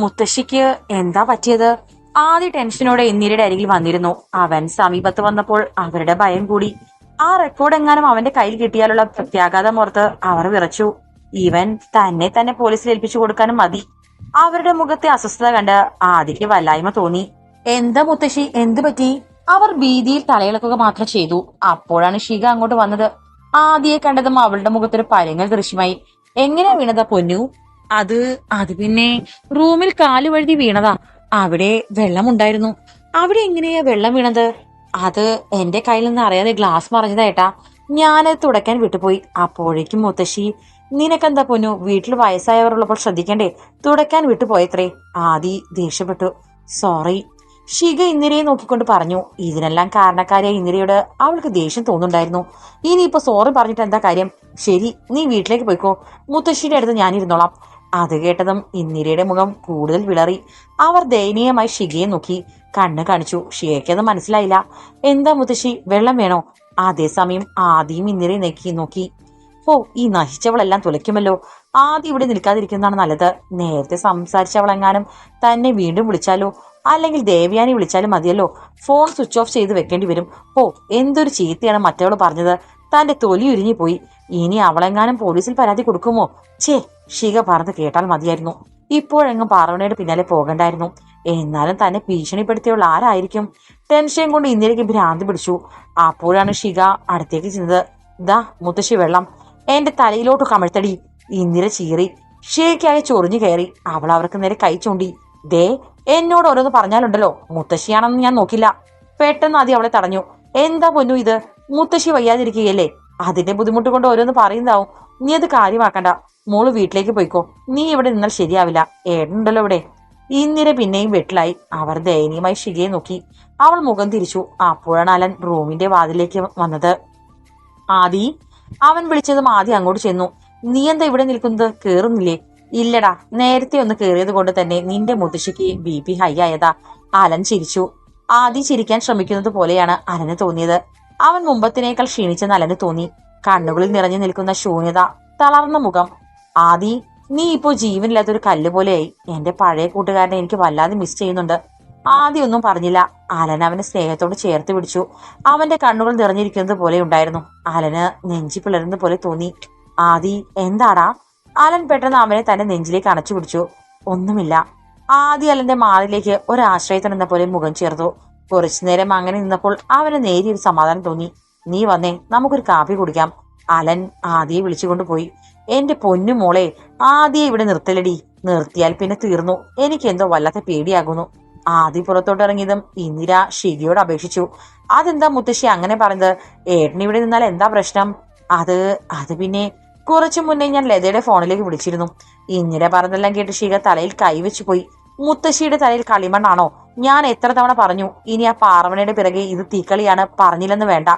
മുത്തശ്ശിക്ക് എന്താ പറ്റിയത്? ആദ്യ ടെൻഷനോടെ ഇന്ദിരയുടെ അരികിൽ വന്നിരുന്നു. അവൻ സമീപത്ത് വന്നപ്പോൾ അവരുടെ ഭയം കൂടി. ആ റെക്കോർഡ് എങ്ങാനും അവന്റെ കയ്യിൽ കിട്ടിയാലുള്ള പ്രത്യാഘാതം ഓർത്ത് അവർ വിറച്ചു. ഇവൻ തന്നെ തന്നെ പോലീസിൽ ഏൽപ്പിച്ചു കൊടുക്കാനും മതി. അവരുടെ മുഖത്തെ അസ്വസ്ഥത കണ്ട് ആദിക്ക് വല്ലായ്മ തോന്നി. എന്താ മുത്തശ്ശി എന്തു പറ്റി? അവർ ഭീതിയിൽ തലയിളക്കുക മാത്രം ചെയ്തു. അപ്പോഴാണ് ഷിക അങ്ങോട്ട് വന്നത്. ആദിയെ കണ്ടതും അവളുടെ മുഖത്തൊരു പരങ്ങൽ ദൃശ്യമായി. എങ്ങനെയാ വീണത പൊന്നു? അത് അത് പിന്നെ റൂമിൽ കാൽ വഴുതി വീണതാ. അവിടെ വെള്ളമുണ്ടായിരുന്നു. അവിടെ എങ്ങനെയാ വെള്ളം വീണത്? അത് എന്റെ കയ്യിൽ നിന്ന് അറിയാതെ ഗ്ലാസ് മറിഞ്ഞതായിട്ടാ ഞാനത് തുടയ്ക്കാൻ വിട്ടുപോയി. അപ്പോഴേക്കും മുത്തശ്ശി നിനക്കെന്താ പൊന്നു? വീട്ടിൽ വയസ്സായവരുള്ളപ്പോൾ ശ്രദ്ധിക്കണ്ടേ? തുടയ്ക്കാൻ വിട്ടുപോയത്രേ. ആദി ദേഷ്യപ്പെട്ടു. സോറി. ഷിക ഇന്ദിരയെ നോക്കിക്കൊണ്ട് പറഞ്ഞു ഇതിനെല്ലാം കാരണക്കാരിയായ ഇന്ദിരയോട് അവൾക്ക് ദേഷ്യം തോന്നുന്നുണ്ടായിരുന്നു. ഇനിയിപ്പോ സോറി പറഞ്ഞിട്ട് എന്താ കാര്യം? ശരി നീ വീട്ടിലേക്ക് പോയിക്കോ. മുത്തശ്ശിയുടെ അടുത്ത് ഞാൻ ഇരുന്നോളാം അത് കേട്ടതും ഇന്ദിരയുടെ മുഖം കൂടുതൽ വിളറി. അവർ ദയനീയമായി ഷികയെ നോക്കി. കണ്ണ് കാണിച്ചു. ഷിയക്കത് മനസ്സിലായില്ല. എന്താ മുത്തശ്ശി വെള്ളം വേണോ? അതേസമയം ആദ്യം ഇന്ദിരയെ നെക്കി നോക്കി. ഓ ഈ നശിച്ചവളെല്ലാം തുലയ്ക്കുമല്ലോ. ആദ്യം ഇവിടെ നിൽക്കാതിരിക്കുന്നതാണ് നല്ലത്. നേരത്തെ സംസാരിച്ചവളെങ്ങാനും തന്നെ വീണ്ടും വിളിച്ചാലോ? അല്ലെങ്കിൽ ദേവയാനി വിളിച്ചാലും മതിയല്ലോ? ഫോൺ സ്വിച്ച് ഓഫ് ചെയ്ത് വെക്കേണ്ടി വരും. ഓ എന്തൊരു ചീത്തയാണ് മറ്റവൾ പറഞ്ഞത്. തന്റെ തൊലി ഉരിഞ്ഞു പോയി ഇനി അവളെങ്ങാനും പോലീസിൽ പരാതി കൊടുക്കുമോ? ഛേ ഷിക പറഞ്ഞു കേട്ടാൽ മതിയായിരുന്നു. ഇപ്പോഴെങ്ങും പാർവണയുടെ പിന്നാലെ പോകണ്ടായിരുന്നു. എന്നാലും തന്നെ ഭീഷണിപ്പെടുത്തിയുള്ള ആരായിരിക്കും? ടെൻഷൻ കൊണ്ട് ഇന്നലേക്ക് ഭ്രാന്തി പിടിച്ചു. അപ്പോഴാണ് ഷിക അടുത്തേക്ക് ചെന്നത്. ദാ മുത്തശ്ശി വെള്ളം. എന്റെ തലയിലോട്ട് കമഴ്ത്തടി. ഇന്ദിര ചീറി. ഷേക്കായി ചൊറിഞ്ഞു കയറി. അവൾ അവർക്ക് നേരെ കൈ ചൂണ്ടി. ദേ എന്നോട് ഓരോന്ന് പറഞ്ഞാലുണ്ടല്ലോ. മുത്തശ്ശിയാണെന്ന് ഞാൻ നോക്കില്ല. പെട്ടെന്ന് ആദ്യം അവളെ തടഞ്ഞു. എന്താ പൊന്നു ഇത്? മുത്തശ്ശി വയ്യാതിരിക്കുകയല്ലേ? അതിന്റെ ബുദ്ധിമുട്ട് കൊണ്ട് ഓരോന്ന് പറയുന്നതാവും. നീ അത് കാര്യമാക്കണ്ട. മോൾ വീട്ടിലേക്ക് പോയിക്കോ. നീ ഇവിടെ നിന്നാൽ ശരിയാവില്ല. ഏടുണ്ടല്ലോ ഇവിടെ. ഇന്ദിര പിന്നെയും വെട്ടിലായി. അവർ ദയനീയമായി ഷികയെ നോക്കി. അവൾ മുഖം തിരിച്ചു. അപ്പോഴാണ് അലൻ റൂമിന്റെ വാതിലേക്ക് വന്നത്. ആദി അവൻ വിളിച്ചതും ആദ്യം അങ്ങോട്ട് ചെന്നു. നീ എന്താ ഇവിടെ നിൽക്കുന്നത്? കേറുന്നില്ലേ? ഇല്ലടാ. നേരത്തെ ഒന്ന് കേറിയത് കൊണ്ട് തന്നെ നിന്റെ മുത്തശ്ശിക്ക് ബി പി ഹൈ ആയതാ. അലൻ ചിരിച്ചു. ആദി ചിരിക്കാൻ ശ്രമിക്കുന്നത് പോലെയാണ് അലന് തോന്നിയത്. അവൻ മുമ്പത്തിനേക്കാൾ ക്ഷീണിച്ചെന്ന് അലന് തോന്നി. കണ്ണുകളിൽ നിറഞ്ഞു നിൽക്കുന്ന ശൂന്യത തളർന്ന മുഖം. ആദി നീ ഇപ്പോ ജീവനില്ലാത്തൊരു കല്ല് പോലെയായി. എന്റെ പഴയ കൂട്ടുകാരനെ എനിക്ക് വല്ലാതെ മിസ് ചെയ്യുന്നുണ്ട്. ആദി ഒന്നും പറഞ്ഞില്ല. അലൻ അവനെ സ്നേഹത്തോട് ചേർത്ത് പിടിച്ചു. അവന്റെ കണ്ണുകൾ നിറഞ്ഞിരിക്കുന്നത് പോലെ ഉണ്ടായിരുന്നു. അലന് നെഞ്ചി പിളരുന്ന പോലെ തോന്നി. ആദി എന്താടാ? അലൻ പെട്ടെന്ന് അവനെ തന്റെ നെഞ്ചിലേക്ക് അണച്ചു പിടിച്ചു. ഒന്നുമില്ല. ആദി അലന്റെ മാറിലേക്ക് ഒരാശ്രയത്തിനെന്ന പോലെ മുഖം ചേർത്തു. കുറച്ചു നേരം അങ്ങനെ നിന്നപ്പോൾ അവന് നേരിയൊരു സമാധാനം തോന്നി. നീ വന്നേ നമുക്കൊരു കാപ്പി കുടിക്കാം. അലൻ ആദിയെ വിളിച്ചുകൊണ്ട് പോയി. എന്റെ പൊന്നു മോളെ ആദിയെ ഇവിടെ നിർത്തലടി. നിർത്തിയാൽ പിന്നെ തീർന്നു. എനിക്ക് എന്തോ വല്ലാത്ത പേടിയാകുന്നു. ആദി പുറത്തോട്ട് ഇറങ്ങിയതും ഇന്ദിര ഷിഗിയോട് അപേക്ഷിച്ചു. അതെന്താ മുത്തശ്ശി അങ്ങനെ പറഞ്ഞത് ഏട്ടൻ ഇവിടെ നിന്നാൽ എന്താ പ്രശ്നം? അത് അത് പിന്നെ കുറച്ചു മുന്നേ ഞാൻ ലതയുടെ ഫോണിലേക്ക് വിളിച്ചിരുന്നു. ഇന്ദിര പറഞ്ഞതെല്ലാം കേട്ട് ഷിക തലയിൽ കൈവച്ചു പോയി മുത്തശ്ശിയുടെ തലയിൽ കളിമണ്ണാണോ? ഞാൻ എത്ര തവണ പറഞ്ഞു ഇനി ആ പാർവണയുടെ പിറകെ ഇത് തീക്കളിയാണ് പറഞ്ഞില്ലെന്ന് വേണ്ട.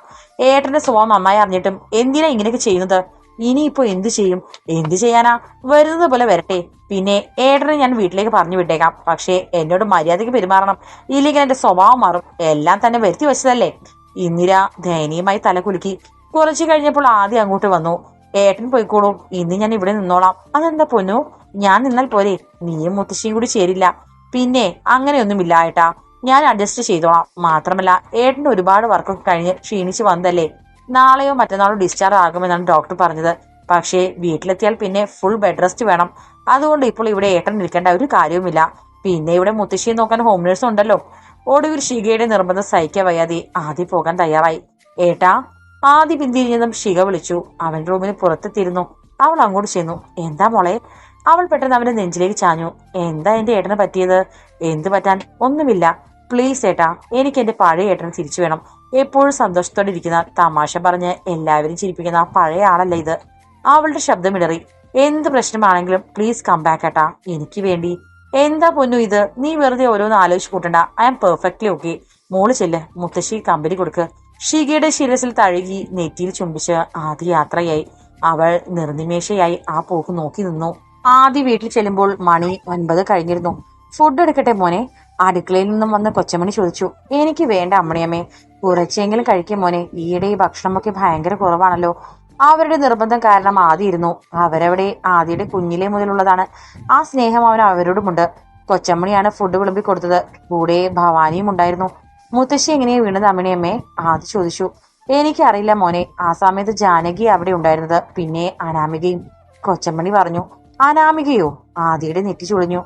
ഏട്ടന്റെ സ്വഭാവം നന്നായി അറിഞ്ഞിട്ടും എന്തിനാ ഇങ്ങനെയൊക്കെ ചെയ്യുന്നത്? ഇനിയിപ്പോ എന്ത് ചെയ്യും? എന്ത് ചെയ്യാനാ? വരുന്നത് പോലെ വരട്ടെ. പിന്നെ ഏട്ടനെ ഞാൻ വീട്ടിലേക്ക് പറഞ്ഞു വിട്ടേക്കാം. പക്ഷേ എന്നോട് മര്യാദയ്ക്ക് പെരുമാറണം. ഇല്ലെങ്കിൽ എന്റെ സ്വഭാവം മാറും. എല്ലാം തന്നെ വരുത്തി വെച്ചതല്ലേ? ഇന്ദിര ദയനീയമായി തല കുലുക്കി. കുറച്ചു കഴിഞ്ഞപ്പോൾ ആദ്യം അങ്ങോട്ട് വന്നു. ഏട്ടൻ പോയിക്കോളൂ. ഇന്ന് ഞാൻ ഇവിടെ നിന്നോളാം. അതെന്താ പൊന്നു? ഞാൻ നിന്നാൽ പോരെ. നീയും മുത്തശ്ശിയും കൂടി ചേരില്ല. പിന്നെ അങ്ങനെയൊന്നുമില്ല ഏട്ടാ. ഞാൻ അഡ്ജസ്റ്റ് ചെയ്തോളാം. മാത്രമല്ല ഏട്ടന് ഒരുപാട് വർക്കൊക്കെ കഴിഞ്ഞ് ക്ഷീണിച്ച് വന്നല്ലേ നാളെയോ മറ്റന്നാളോ ഡിസ്ചാർജ് ആകുമെന്നാണ് ഡോക്ടർ പറഞ്ഞത്. പക്ഷേ വീട്ടിലെത്തിയാൽ പിന്നെ ഫുൾ ബെഡ് റെസ്റ്റ് വേണം. അതുകൊണ്ട് ഇപ്പോൾ ഇവിടെ ഏട്ടൻ നിൽക്കേണ്ട ഒരു കാര്യവുമില്ല. പിന്നെ ഇവിടെ മുത്തശ്ശിയെ നോക്കാൻ ഹോം നേഴ്സ് ഉണ്ടല്ലോ. ഒടുവിൽ ഷികയുടെ നിർബന്ധം സഹിക്കാൻ വയ്യാതെ ആദ്യം പോകാൻ തയ്യാറായി. ഏട്ടാ ആദ്യ പിന്തിരിഞ്ഞതും ഷിക വിളിച്ചു. അവൻ റൂമിന് പുറത്തെത്തിയിരുന്നു. അവൾ അങ്ങോട്ട് ചെന്നു. എന്താ മോളെ? അവൾ പെട്ടെന്ന് അവന്റെ നെഞ്ചിലേക്ക് ചാഞ്ഞു. എന്താ എന്റെ ഏട്ടന് പറ്റിയത്? എന്ത് പറ്റാൻ? ഒന്നുമില്ല. പ്ലീസ് ഏട്ടാ എനിക്ക് എന്റെ പഴയ ഏട്ടൻ തിരിച്ചു വേണം. എപ്പോഴും സന്തോഷത്തോടെ ഇരിക്കുന്ന തമാശ പറഞ്ഞ് എല്ലാവരും ചിരിപ്പിക്കുന്ന പഴയ ആളല്ല ഇത്. അവളുടെ ശബ്ദമിടറി എന്ത് പ്രശ്നമാണെങ്കിലും പ്ലീസ് കം ബാക്ക് ഏട്ടാ. എനിക്ക് വേണ്ടി. എന്താ പൊന്നു ഇത്? നീ വെറുതെ ഓരോന്ന് ആലോചിച്ച് കൂട്ടണ്ട. ഐ ആം പെർഫെക്റ്റ്ലി ഓക്കെ മോൾ ചെല്ല്. മുത്തശ്ശി കമ്പനി കൊടുക്ക്. ഷിഗയുടെ ശിരസിൽ തഴുകി നെറ്റിയിൽ ചുംബിച്ച് ആദ്യ യാത്രയായി. അവൾ നിർനിമേഷയായി ആ പോക്ക് നോക്കി നിന്നു. ആദ്യ വീട്ടിൽ ചെല്ലുമ്പോൾ മണി ഒൻപത് കഴിഞ്ഞിരുന്നു. ഫുഡ് എടുക്കട്ടെ മോനെ? അടുക്കളയിൽ നിന്നും വന്ന് കൊച്ചമണി ചോദിച്ചു എനിക്ക് വേണ്ട അമ്മണിയമ്മേ. കുറച്ചെങ്കിലും കഴിക്കും മോനെ. ഈയിടെ ഈ ഭക്ഷണമൊക്കെ ഭയങ്കര കുറവാണല്ലോ. അവരുടെ നിർബന്ധം കാരണം ആദ്യ ഇരുന്നു. അവരവിടെ ആദ്യയുടെ കുഞ്ഞിലെ മുതലുള്ളതാണ്. ആ സ്നേഹം അവൻ അവരോടുമുണ്ട്. കൊച്ചമ്മണിയാണ് ഫുഡ് വിളമ്പി കൊടുത്തത്. കൂടെ ഭവാനിയും ഉണ്ടായിരുന്നു. മുത്തശ്ശി എങ്ങനെയാ വീണത് അമ്മിണിയമ്മേ? ആദ്യ ചോദിച്ചു എനിക്കറിയില്ല മോനെ. ആ സമയത്ത് ജാനകി അവിടെ ഉണ്ടായിരുന്നത്. പിന്നെ അനാമികയും കൊച്ചമ്മണി പറഞ്ഞു അനാമികയോ? ആദിയുടെ നെറ്റി ചുളിഞ്ഞു.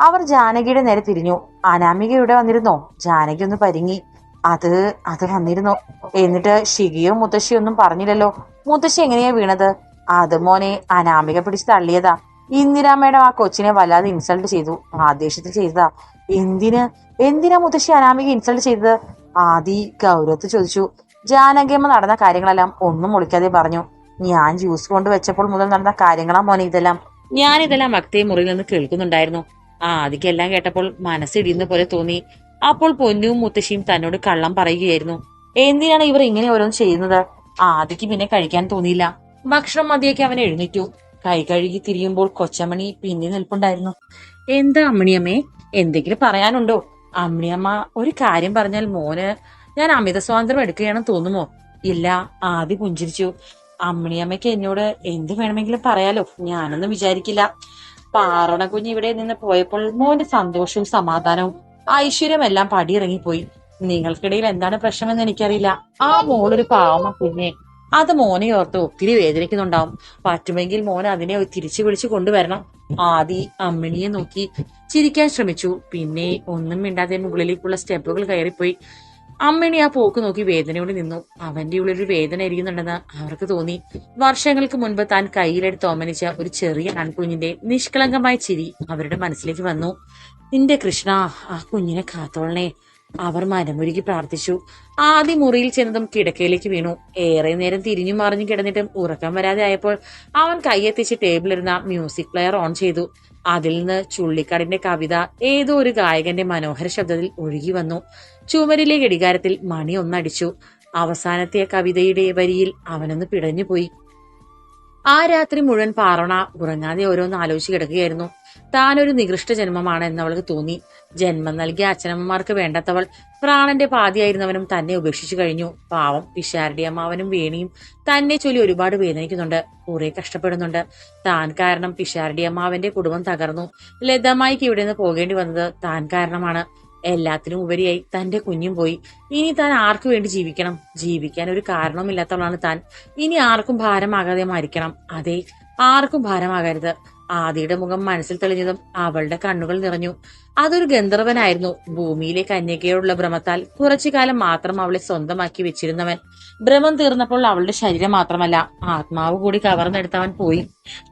അവർ ജാനകിയുടെ നേരെ തിരിഞ്ഞു. അനാമിക ഇവിടെ വന്നിരുന്നോ? ജാനകി ഒന്ന് പരിങ്ങി. അത് അത് വന്നിരുന്നു? എന്നിട്ട് ഷിഗിയോ മുത്തശ്ശിയോ ഒന്നും പറഞ്ഞില്ലല്ലോ. മുത്തശ്ശി എങ്ങനെയാ വീണത്? അത് മോനെ അനാമിക പിടിച്ച് തള്ളിയതാ. ഇന്ദിരാ മേഡം ആ കൊച്ചിനെ വല്ലാതെ ഇൻസൾട്ട് ചെയ്തു. ആദേശത്തിൽ ചെയ്തതാ. എന്തിന്? എന്തിനാ മുത്തശ്ശി അനാമിക ഇൻസൾട്ട് ചെയ്തത്? ആദി ഗൗരവത്ത് ചോദിച്ചു. ജാനകിയമ്മ നടന്ന കാര്യങ്ങളെല്ലാം ഒന്നും ഒളിക്കാതെ പറഞ്ഞു. ഞാൻ ജ്യൂസ് കൊണ്ട് വെച്ചപ്പോൾ മുതൽ നടന്ന കാര്യങ്ങളാ മോനെ ഇതെല്ലാം. ഞാൻ ഇതെല്ലാം അക്തേ മുറിയിൽ നിന്ന് കേൾക്കുന്നുണ്ടായിരുന്നു. ആദിക്കെല്ലാം കേട്ടപ്പോൾ മനസ്സിടിയുന്ന പോലെ തോന്നി. അപ്പോൾ പൊന്നും മുത്തശ്ശിയും തന്നോട് കള്ളം പറയുകയായിരുന്നു. എന്തിനാണ് ഇവർ ഇങ്ങനെ ഓരോന്ന് ചെയ്യുന്നത്? ആദിക്ക് പിന്നെ കഴിക്കാൻ തോന്നിയില്ല. ഭക്ഷണം മതിയൊക്കെ അവൻ എഴുന്നേറ്റു. കൈ കഴുകി തിരിയുമ്പോൾ കൊച്ചമണി പിന്നെ നിൽപ്പുണ്ടായിരുന്നു. എന്താ അമ്മിണിയമ്മേ? എന്തെങ്കിലും പറയാനുണ്ടോ? അമ്മിണിയമ്മ ഒരു കാര്യം പറഞ്ഞാൽ മോന് ഞാൻ അമിത സ്വാതന്ത്ര്യം എടുക്കുകയാണെന്ന് തോന്നുമോ? ഇല്ല ആദി പുഞ്ചിരിച്ചു. അമ്മിണിയമ്മയ്ക്ക് എന്നോട് എന്ത് വേണമെങ്കിലും പറയാലോ. ഞാനൊന്നും വിചാരിക്കില്ല. പാറണ കുഞ്ഞ് ഇവിടെ നിന്ന് പോയപ്പോൾ മോന്റെ സന്തോഷവും സമാധാനവും ഐശ്വര്യമെല്ലാം പടിയിറങ്ങിപ്പോയി. നിങ്ങൾക്കിടയിൽ എന്താണ് പ്രശ്നമെന്ന് എനിക്കറിയില്ല. ആ മോളൊരു പാവമ കുഞ്ഞെ. അത് മോനെ ഓർത്ത് ഒത്തിരി വേദനിക്കുന്നുണ്ടാവും. പറ്റുമെങ്കിൽ മോൻ അതിനെ തിരിച്ചു വിളിച്ചു കൊണ്ടുവരണം. ആദി അമ്മിണിയെ നോക്കി ചിരിക്കാൻ ശ്രമിച്ചു. പിന്നെ ഒന്നും മിണ്ടാതെ മുകളിലേക്കുള്ള സ്റ്റെപ്പുകൾ കയറിപ്പോയി. അമ്മിണി ആ പോക്ക് നോക്കി വേദനയോടെ നിന്നു. അവന്റെ ഉള്ളിൽ ഒരു വേദന ഇരിക്കുന്നുണ്ടെന്ന് അവർക്ക് തോന്നി. വർഷങ്ങൾക്ക് മുൻപ് താൻ കയ്യിലെടുത്ത് ഓമനിച്ച ഒരു ചെറിയ ആൺകുഞ്ഞിന്റെ നിഷ്കളങ്കമായ ചിരി അവരുടെ മനസ്സിലേക്ക് വന്നു. നിന്റെ കൃഷ്ണ ആ കുഞ്ഞിനെ കാത്തോളണേ. അവർ മരമൊരുക്കി പ്രാർത്ഥിച്ചു. ആദ്യ മുറിയിൽ ചെന്നതും കിടക്കയിലേക്ക് വീണു. ഏറെ നേരം തിരിഞ്ഞു മറിഞ്ഞു കിടന്നിട്ടും ഉറക്കം വരാതെ ആയപ്പോൾ അവൻ കൈയെത്തിച്ച് ടേബിളിരുന്ന മ്യൂസിക് പ്ലെയർ ഓൺ ചെയ്തു. അതിൽ നിന്ന് ചുള്ളിക്കാടിന്റെ കവിത ഏതോ ഒരു ഗായകന്റെ മനോഹര ശബ്ദത്തിൽ ഒഴുകി വന്നു. ചുമരിലെ ഘടികാരത്തിൽ മണി ഒന്നടിച്ചു. അവസാനത്തെ കവിതയുടെ വരിയിൽ അവനൊന്ന് പിടഞ്ഞുപോയി. ആ രാത്രി മുഴുവൻ പാറണ ഉറങ്ങാതെ ഓരോന്ന് ആലോചിച്ച് കിടക്കുകയായിരുന്നു. താനൊരു നികൃഷ്ട ജന്മമാണ് എന്നവൾക്ക് തോന്നി. ജന്മം നൽകിയ അച്ഛനമ്മമാർക്ക് വേണ്ടാത്തവൾ പ്രാണന്റെ പാതിയായിരുന്നവനും തന്നെ ഉപേക്ഷിച്ചു കഴിഞ്ഞു. പാവം പിഷാരടി അമ്മാവനും വേണിയും തന്നെ ചൊല്ലി ഒരുപാട് വേദനിക്കുന്നുണ്ട്. കുറെ കഷ്ടപ്പെടുന്നുണ്ട്. താൻ കാരണം പിഷാരടി അമ്മാവന്റെ കുടുംബം തകർന്നു. ലതമായിക്ക് ഇവിടെ നിന്ന് പോകേണ്ടി വന്നത് താൻ കാരണമാണ്. എല്ലാത്തിനും ഉപരിയായി തന്റെ കുഞ്ഞും പോയി. ഇനി താൻ ആർക്കു വേണ്ടി ജീവിക്കണം? ജീവിക്കാൻ ഒരു കാരണവുമില്ലാത്തവളാണ് താൻ. ഇനി ആർക്കും ഭാരമാകാതെ മരിക്കണം. അതെ ആർക്കും ഭാരമാകരുത്. ആദിയുടെ മുഖം മനസ്സിൽ തെളിഞ്ഞതും അവളുടെ കണ്ണുകൾ നിറഞ്ഞു. അതൊരു ഗന്ധർവനായിരുന്നു. ഭൂമിയിലെ കന്യകയോടുള്ള ഭ്രമത്താൽ കുറച്ചു കാലം മാത്രം അവളെ സ്വന്തമാക്കി വെച്ചിരുന്നവൻ. ഭ്രമം തീർന്നപ്പോൾ അവളുടെ ശരീരം മാത്രമല്ല ആത്മാവ് കൂടി കവർന്നെടുത്തവൻ പോയി.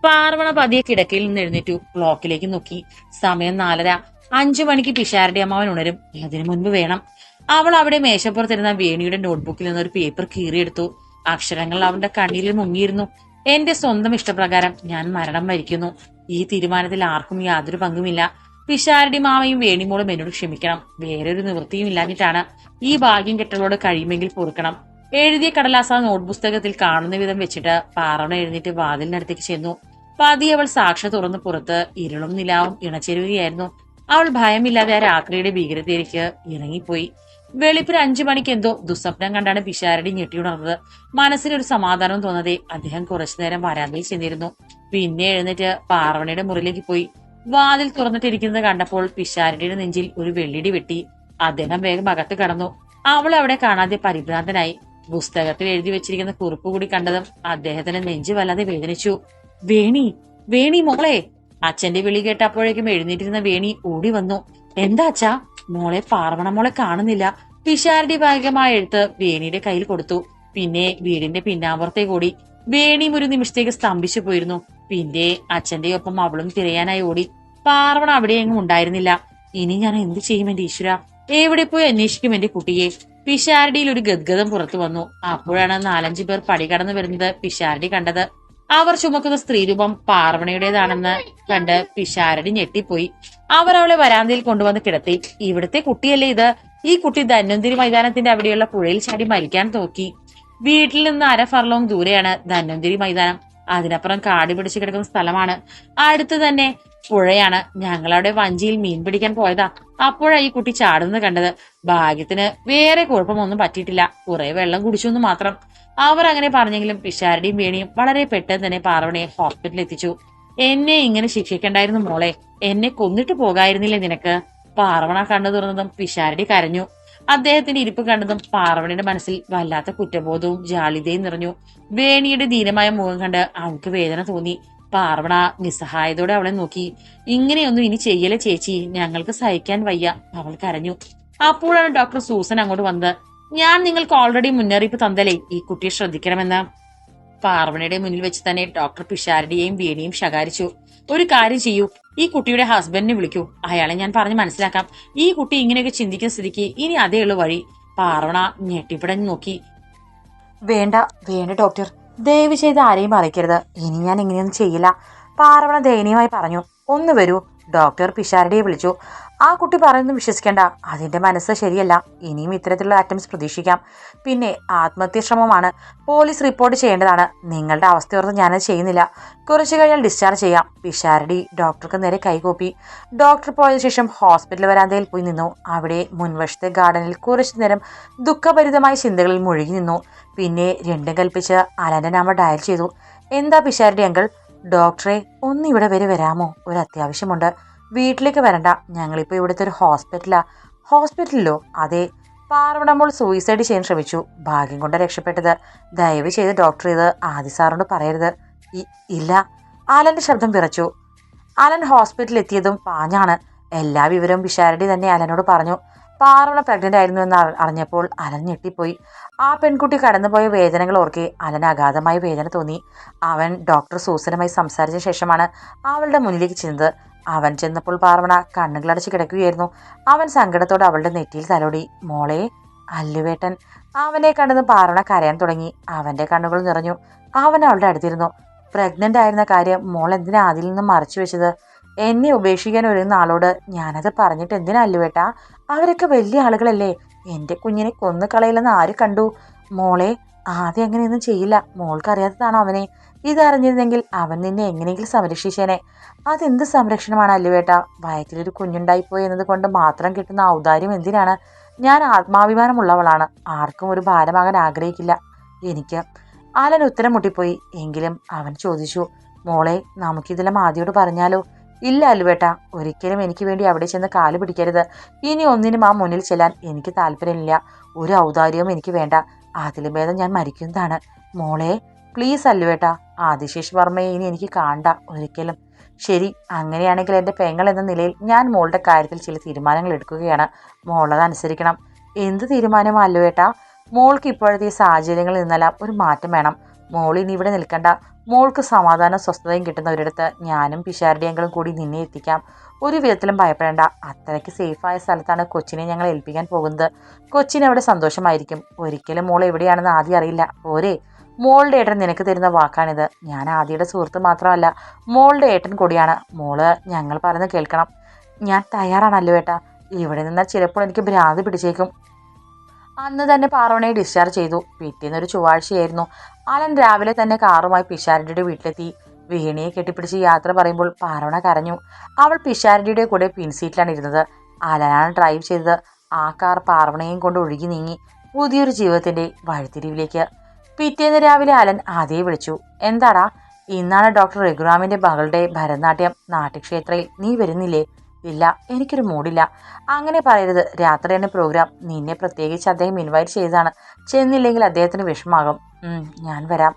പാർവണ പതിയെ കിടക്കയിൽ നിന്ന് എഴുന്നേറ്റു. ക്ലോക്കിലേക്ക് നോക്കി. സമയം നാലര. അഞ്ചു മണിക്ക് പിഷാരടി അമ്മാവൻ ഉണരും. അതിനു മുൻപ് വേണം. അവൾ അവിടെ മേശപ്പുറത്തിരുന്ന വേണിയുടെ നോട്ട്ബുക്കിൽ നിന്ന് ഒരു പേപ്പർ കീറിയെടുത്തു. അക്ഷരങ്ങൾ അവന്റെ കണ്ണിൽ മുങ്ങിയിരുന്നു. എന്റെ സ്വന്തം ഇഷ്ടപ്രകാരം ഞാൻ മരണം വരിക്കുന്നു. ഈ തീരുമാനത്തിൽ ആർക്കും യാതൊരു പങ്കുമില്ല. പിഷാരടി മാമയും വേണിമോളും എന്നോട് ക്ഷമിക്കണം. വേറൊരു നിവൃത്തിയും ഇല്ലാഞ്ഞിട്ടാണ് ഈ ഭാഗ്യം കെട്ടലോട് കഴിയുമെങ്കിൽ പൊറുക്കണം. എഴുതിയ കടലാസ നോട്ട് പുസ്തകത്തിൽ കാണുന്ന വിധം വെച്ചിട്ട് പാറണ എഴുന്നേറ്റ് വാതിലിനടുത്തേക്ക് ചെന്നു. പതി അവൾ സാക്ഷ തുറന്ന് പുറത്ത് ഇരുളും നിലാവും ഇണചേരുകയായിരുന്നു അവൾ ഭയമില്ലാതെ ആ രാത്രിയുടെ ഭീകരതയിലേക്ക് ഇറങ്ങിപ്പോയി. വെളുപ്പിന് അഞ്ചു മണിക്ക് എന്തോ ദുസ്വപ്നം കണ്ടാണ് പിഷാരടി ഞെട്ടിയുണർന്നത് മനസ്സിനൊരു സമാധാനം തോന്നാതെ അദ്ദേഹം കുറച്ചു നേരം വരാന്തയിൽ ചെന്നിരുന്നു. പിന്നെ എഴുന്നേറ്റ് പാർവണിയുടെ മുറിയിലേക്ക് പോയി. വാതിൽ തുറന്നിട്ടിരിക്കുന്നത് കണ്ടപ്പോൾ പിഷാരടിയുടെ നെഞ്ചിൽ ഒരു വെള്ളിടി വെട്ടി. അദ്ദേഹം വേഗം അകത്ത് കടന്നു. അവൾ അവിടെ കാണാതെ പരിഭ്രാന്തനായി. പുസ്തകത്തിൽ എഴുതി വെച്ചിരിക്കുന്ന കുറിപ്പ് കൂടി കണ്ടതും അദ്ദേഹത്തിന് നെഞ്ച് വല്ലാതെ വേദനിച്ചു. വേണി വേണി മോളെ അച്ഛന്റെ വിളി കേട്ടപ്പോഴേക്കും എഴുന്നേറ്റിരുന്ന വേണി ഓടി വന്നു. എന്താ അച്ഛാ? മോളെ പാർവണ മോളെ കാണുന്നില്ല. പിഷാരടി ഭാഗ്യമായ എഴുത്ത് വേണിയുടെ കയ്യിൽ കൊടുത്തു. പിന്നെ വീടിന്റെ പിന്നാമ്പുറത്തെ കൂടി വേണിയും ഒരു നിമിഷത്തേക്ക് സ്തംഭിച്ചു പോയിരുന്നു. പിന്നെ അച്ഛന്റെ ഒപ്പം അവളും തിരയാനായി ഓടി. പാർവണ അവിടെയെങ്ങും ഉണ്ടായിരുന്നില്ല. ഇനി ഞാൻ എന്ത് ചെയ്യും എന്റെ ഈശ്വര? എവിടെ പോയി അന്വേഷിക്കും എന്റെ കുട്ടിയെ? പിഷാരടിയിൽ ഒരു ഗദ്ഗതം പുറത്തു വന്നു. അപ്പോഴാണ് നാലഞ്ചു പേർ പടി കടന്നു വരുന്നത് പിഷാരടി കണ്ടത്. അവർ ചുമക്കുന്ന സ്ത്രീരൂപം പാർവണയുടേതാണെന്ന് കണ്ട് പിഷാരടി ഞെട്ടിപ്പോയി. അവർ അവളെ വരാന്തയിൽ കൊണ്ടുവന്ന് കിടത്തി. ഇവിടുത്തെ കുട്ടിയല്ലേ ഇത്? ഈ കുട്ടി ധന്വന്തിരി മൈതാനത്തിന്റെ അവിടെയുള്ള പുഴയിൽ ചാടി മരിക്കാൻ തോക്കി വീട്ടിൽ നിന്ന് അര ദൂരെയാണ് ധന്വന്തിരി മൈതാനം. അതിനപ്പുറം കാടി പിടിച്ചു കിടക്കുന്ന സ്ഥലമാണ്. അടുത്ത് തന്നെ പുഴയാണ്. ഞങ്ങളവിടെ വഞ്ചിയിൽ മീൻ പിടിക്കാൻ പോയതാ. അപ്പോഴാ ഈ കുട്ടി ചാടുന്നത് കണ്ടത്. ഭാഗ്യത്തിന് വേറെ കുഴപ്പമൊന്നും പറ്റിയിട്ടില്ല. കുറെ വെള്ളം കുടിച്ചു എന്ന് മാത്രം. അവർ അങ്ങനെ പറഞ്ഞെങ്കിലും പിഷാരടിയും വേണിയും വളരെ പെട്ടെന്ന് തന്നെ പാർവണിയെ ഹോസ്പിറ്റലിൽ എത്തിച്ചു. എന്നെ ഇങ്ങനെ ശിക്ഷിക്കണ്ടായിരുന്നു മോളെ. എന്നെ കൊന്നിട്ട് പോകായിരുന്നില്ലേ നിനക്ക്? പാർവണ കണ്ണു തുറന്നതും പിഷാരടി കരഞ്ഞു. അദ്ദേഹത്തിന്റെ ഇരിപ്പ് കണ്ടതും പാർവണിയുടെ മനസ്സിൽ വല്ലാത്ത കുറ്റബോധവും ജാളിതയും നിറഞ്ഞു. വേണിയുടെ ധീരമായ മുഖം കണ്ട് അവൾക്ക് വേദന തോന്നി. പാർവണ നിസ്സഹായതോടെ അവളെ നോക്കി. ഇങ്ങനെയൊന്നും ഇനി ചെയ്യലെ ചേച്ചി? ഞങ്ങൾക്ക് സഹിക്കാൻ വയ്യ അവൾ കരഞ്ഞു. അപ്പോഴാണ് ഡോക്ടർ സൂസൻ അങ്ങോട്ട് വന്നത്. ഞാൻ നിങ്ങൾക്ക് ഓൾറെഡി മുന്നറിയിപ്പ് തന്നലേ ഈ കുട്ടിയെ ശ്രദ്ധിക്കണമെന്ന്. പാർവണയുടെ മുന്നിൽ വെച്ച് തന്നെ ഡോക്ടർ പിഷാരടിയെയും വീണിയും ശകാരിച്ചു. ഒരു കാര്യം ചെയ്യൂ. ഈ കുട്ടിയുടെ ഹസ്ബൻഡിനെ വിളിക്കൂ. അയാളെ ഞാൻ പറഞ്ഞ് മനസ്സിലാക്കാം. ഈ കുട്ടി ഇങ്ങനെയൊക്കെ ചിന്തിക്കുന്ന സ്ഥിതിക്ക് ഇനി അതേ ഉള്ളു വഴി. പാർവണ ഞെട്ടിപ്പിടഞ്ഞു നോക്കി. വേണ്ട വേണ്ട ഡോക്ടർ ദയവ് ചെയ്ത് ആരെയും അറിയിക്കരുത് ഇനി ഞാൻ ഇങ്ങനെയൊന്നും ചെയ്യില്ല. പാർവണ ദയനീയമായി പറഞ്ഞു ഒന്ന് വരൂ. ഡോക്ടർ പിഷാരടിയെ വിളിച്ചു. ആ കുട്ടി പറയുന്നത് വിശ്വസിക്കേണ്ട. അതിന്റെ മനസ്സ് ശരിയല്ല. ഇനിയും ഇത്തരത്തിലുള്ള അറ്റംസ് പ്രതീക്ഷിക്കാം. പിന്നെ ആത്മഹത്യ ശ്രമമാണ് പോലീസ് റിപ്പോർട്ട് ചെയ്യേണ്ടതാണ്. നിങ്ങളുടെ അവസ്ഥ ഓർത്ത് ഞാനത് ചെയ്യുന്നില്ല. കുറച്ചു കഴിഞ്ഞാൽ ഡിസ്ചാർജ് ചെയ്യാം. പിഷാരടി ഡോക്ടർക്ക് നേരെ കൈകൂപ്പി. ഡോക്ടർ പോയ ശേഷം ഹോസ്പിറ്റൽ വരാന്തയിൽ പോയി നിന്നു. അവിടെ മുൻവശത്തെ ഗാർഡനിൽ കുറച്ചു നേരം ദുഃഖഭരിതമായ ചിന്തകളിൽ മുഴുകി നിന്നു. പിന്നെ രണ്ടും കൽപ്പിച്ച് അലന്റെ നമ്പർ ഡയൽ ചെയ്തു. എന്താ പിഷാരടി അങ്കിൾ ഡോക്ടറെ ഒന്നിവിടെ വരെ വരാമോ? ഒരു അത്യാവശ്യമുണ്ട്. വീട്ടിലേക്ക് വരണ്ട. ഞങ്ങളിപ്പോൾ ഇവിടുത്തെ ഒരു ഹോസ്പിറ്റലാ ഹോസ്പിറ്റലിലോ അതെ. പാർവണമ്പോൾ സൂയിസൈഡ് ചെയ്യാൻ ശ്രമിച്ചു. ഭാഗ്യം കൊണ്ട് രക്ഷപ്പെട്ടത്. ദയവ് ചെയ്ത് ഡോക്ടർ ഇത് ആദി സാറിനോട് പറയരുത്. ഇല്ല. ആലന്റെ ശബ്ദം വിറച്ചു. അലൻ ഹോസ്പിറ്റലിൽ എത്തിയതും പാഞ്ഞാണ്. എല്ലാ വിവരവും പിഷാരടി തന്നെ അലനോട് പറഞ്ഞു. പാർവണ പ്രഗ്നന്റ് ആയിരുന്നു എന്ന് അറിഞ്ഞപ്പോൾ അലൻ ഞെട്ടിപ്പോയി. ആ പെൺകുട്ടി കടന്നുപോയ വേദനകൾ ഓർക്കെ അലൻ അഗാധമായ വേദന തോന്നി. അവൻ ഡോക്ടർ സൂസനുമായി സംസാരിച്ച ശേഷമാണ് അവളുടെ മുന്നിലേക്ക് ചെന്നത്. അവൻ ചെന്നപ്പോൾ പാർവണ കണ്ണുകളടച്ച് കിടക്കുകയായിരുന്നു. അവൻ സങ്കടത്തോടെ അവളുടെ നെറ്റിയിൽ തലോടി. മോളെ അല്ലുവേട്ടൻ. അവനെ കണ്ടെന്ന് പാർവണ കരയാൻ തുടങ്ങി. അവന്റെ കണ്ണുകൾ നിറഞ്ഞു. അവൻ അവളുടെ അടുത്തിരുന്നു. പ്രഗ്നന്റ് ആയിരുന്ന കാര്യം മോൾ എന്തിനാ അതിൽ നിന്ന് മറച്ചു വെച്ചത്? എന്നെ ഉപേക്ഷിക്കാൻ ഒരുങ്ങുന്ന ആളോട് ഞാനത് പറഞ്ഞിട്ട് എന്തിനാ അല്ലുവേട്ടാ? അവരൊക്കെ വലിയ ആളുകളല്ലേ. എന്റെ കുഞ്ഞിനെ കൊന്നു കളയില്ലെന്ന് ആര് കണ്ടു? മോളെ ആദ്യം അങ്ങനെയൊന്നും ചെയ്യില്ല. മോൾക്കറിയാത്തതാണോ അവനെ? ഇതറിഞ്ഞിരുന്നെങ്കിൽ അവൻ നിന്നെ എങ്ങനെയെങ്കിലും സംരക്ഷിച്ചേനെ. അതെന്ത് സംരക്ഷണമാണ് അല്ലുവേട്ട? വയറ്റിലൊരു കുഞ്ഞുണ്ടായിപ്പോയി എന്നത് കൊണ്ട് മാത്രം കിട്ടുന്ന ഔദാര്യം എന്തിനാണ്? ഞാൻ ആത്മാഭിമാനമുള്ളവളാണ്. ആർക്കും ഒരു ഭാരമാകാൻ ആഗ്രഹിക്കില്ല. എനിക്ക് ആലൻ ഉത്തരം മുട്ടിപ്പോയി. എങ്കിലും അവൻ ചോദിച്ചു മോളെ നമുക്കിതെല്ലാം ആദ്യോട് പറഞ്ഞാലോ? ഇല്ല അല്ലുവേട്ട ഒരിക്കലും എനിക്ക് വേണ്ടി അവിടെ ചെന്ന് കാൽ പിടിക്കരുത്. ഇനി ഒന്നിനും ആ മുന്നിൽ ചെല്ലാൻ എനിക്ക് താല്പര്യമില്ല. ഒരു ഔദാര്യവും എനിക്ക് വേണ്ട. അതിലും ഭേദം ഞാൻ മരിക്കുന്നതാണ്. മോളെ പ്ലീസ് അല്ലുവേട്ട ആദിശേഷ് വർമ്മയെ ഇനി എനിക്ക് കാണണ്ട ഒരിക്കലും. ശരി അങ്ങനെയാണെങ്കിൽ എന്റെ പെങ്ങൾ എന്ന നിലയിൽ ഞാൻ മോളുടെ കാര്യത്തിൽ ചില തീരുമാനങ്ങൾ എടുക്കുകയാണ്. മോളത് അനുസരിക്കണം. എന്ത് തീരുമാനമല്ലോ ഏട്ടാ മോൾക്ക് ഇപ്പോഴത്തെ സാഹചര്യങ്ങളിൽ നിന്നെല്ലാം ഒരു മാറ്റം വേണം. മോൾ ഇനി ഇവിടെ നിൽക്കണ്ട. മോൾക്ക് സമാധാനം സ്വസ്ഥതയും കിട്ടുന്ന ഒരിടത്ത് ഞാനും പിഷാരുടെയെങ്കിലും കൂടി നിന്നെ എത്തിക്കാം. ഒരു വിധത്തിലും ഭയപ്പെടേണ്ട. അത്രയ്ക്ക് സേഫായ സ്ഥലത്താണ് കൊച്ചിനെ ഞങ്ങൾ ഏൽപ്പിക്കാൻ പോകുന്നത്. കൊച്ചിനെ അവിടെ സന്തോഷമായിരിക്കും. ഒരിക്കലും മോൾ എവിടെയാണെന്ന് ആദ്യം അറിയില്ല. പോരെ. മോളുടെ ഏട്ടൻ നിനക്ക് തരുന്ന വാക്കാണിത്. ഞാൻ ആദ്യയുടെ സുഹൃത്ത് മാത്രമല്ല മോളുടെ ഏട്ടൻ കൂടിയാണ്. മോൾ ഞങ്ങൾ പറയുന്നത് കേൾക്കണം. ഞാൻ തയ്യാറാണല്ലോ ഏട്ടാ. ഇവിടെ നിന്നാൽ ചിലപ്പോൾ എനിക്ക് ഭ്രാന്ത് പിടിച്ചേക്കും. അന്ന് തന്നെ പാറവണയെ ഡിസ്ചാർജ് ചെയ്തു. പിറ്റേന്ന് ഒരു ചൊവ്വാഴ്ചയായിരുന്നു. അലൻ രാവിലെ തന്നെ കാറുമായി പിഷാരടിയുടെ വീട്ടിലെത്തി. വീണിയെ കെട്ടിപ്പിടിച്ച് യാത്ര പറയുമ്പോൾ പാറവണ കരഞ്ഞു. അവൾ പിഷാരടിയുടെ കൂടെ പിൻസീറ്റിലാണ് ഇരുന്നത്. അലനാണ് ഡ്രൈവ് ചെയ്തത്. ആ കാർ പാർവണയും കൊണ്ട് ഒഴുകി നീങ്ങി. പുതിയൊരു ജീവിതത്തിന്റെ വഴിത്തിരിവിലേക്ക്. പിറ്റേന്ന് രാവിലെ അലൻ ആദ്യയെ വിളിച്ചു. എന്താടാ ഇന്നാണ് ഡോക്ടർ രഘുറാമിന്റെ മകളുടെ ഭരതനാട്യം. നാട്യക്ഷേത്രയിൽ നീ വരുന്നില്ലേ? ഇല്ല എനിക്കൊരു മൂടില്ല. അങ്ങനെ പറയരുത്. രാത്രിയാണ് പ്രോഗ്രാം നിന്നെ പ്രത്യേകിച്ച് അദ്ദേഹം ഇൻവൈറ്റ് ചെയ്തതാണ്. ചെന്നില്ലെങ്കിൽ അദ്ദേഹത്തിന് വിഷമാകും. ഞാൻ വരാം.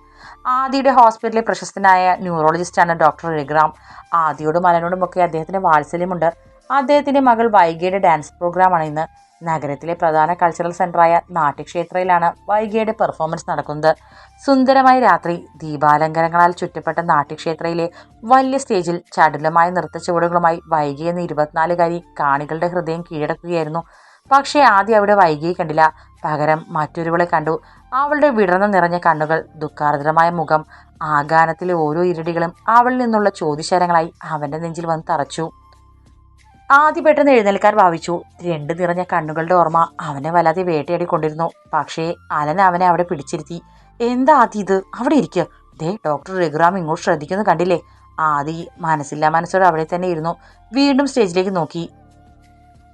ആദിയുടെ ഹോസ്പിറ്റലിലെ പ്രശസ്തനായ ന്യൂറോളജിസ്റ്റാണ് ഡോക്ടർ രഘുറാം. ആദിയോടും അലനോടുമൊക്കെ അദ്ദേഹത്തിന് വാത്സല്യമുണ്ട്. അദ്ദേഹത്തിന്റെ മകൾ വൈകിയുടെ ഡാൻസ് പ്രോഗ്രാമാണ് ഇന്ന്. നഗരത്തിലെ പ്രധാന കൾച്ചറൽ സെന്ററായ നാട്യക്ഷേത്രയിലാണ് വൈകിയുടെ പെർഫോമൻസ് നടക്കുന്നത്. സുന്ദരമായ രാത്രി ദീപാലങ്കരങ്ങളാൽ ചുറ്റപ്പെട്ട നാട്യക്ഷേത്രയിലെ വലിയ സ്റ്റേജിൽ ചടുലമായ നൃത്തച്ചുവടുകളുമായി വൈകി എന്ന ഇരുപത്തിനാലുകാരി കാണികളുടെ ഹൃദയം കീഴടക്കുകയായിരുന്നു. പക്ഷേ ആദ്യം അവിടെ വൈകിയെ കണ്ടില്ല. പകരം മറ്റൊരുവളെ കണ്ടു. അവളുടെ വിടർന്നു നിറഞ്ഞ കണ്ണുകൾ ദുഃഖാർദ്രമായ മുഖം ആഗാനത്തിലെ ഓരോ ഇരടികളും അവളിൽ നിന്നുള്ള ചോദ്യശരങ്ങളായി അവന്റെ നെഞ്ചിൽ വന്ന് തറച്ചു. ആദ്യ പെട്ടെന്ന് എഴുന്നേൽക്കാൻ ഭാവിച്ചു. രണ്ട് നിറഞ്ഞ കണ്ണുകളുടെ ഓർമ്മ അവനെ വല്ലാതെ വേട്ടയാടിക്കൊണ്ടിരുന്നു. പക്ഷേ അലൻ അവനെ അവിടെ പിടിച്ചിരുത്തി. എന്താ ആദ്യ ഇത്? അവിടെ ഇരിക്കുക ദേ ഡോക്ടർ രഘുറാം ഇങ്ങോട്ട് ശ്രദ്ധിക്കുന്നു കണ്ടില്ലേ? ആദി മനസ്സില്ല മനസ്സോടെ അവിടെ തന്നെ ഇരുന്നു. വീണ്ടും സ്റ്റേജിലേക്ക് നോക്കി.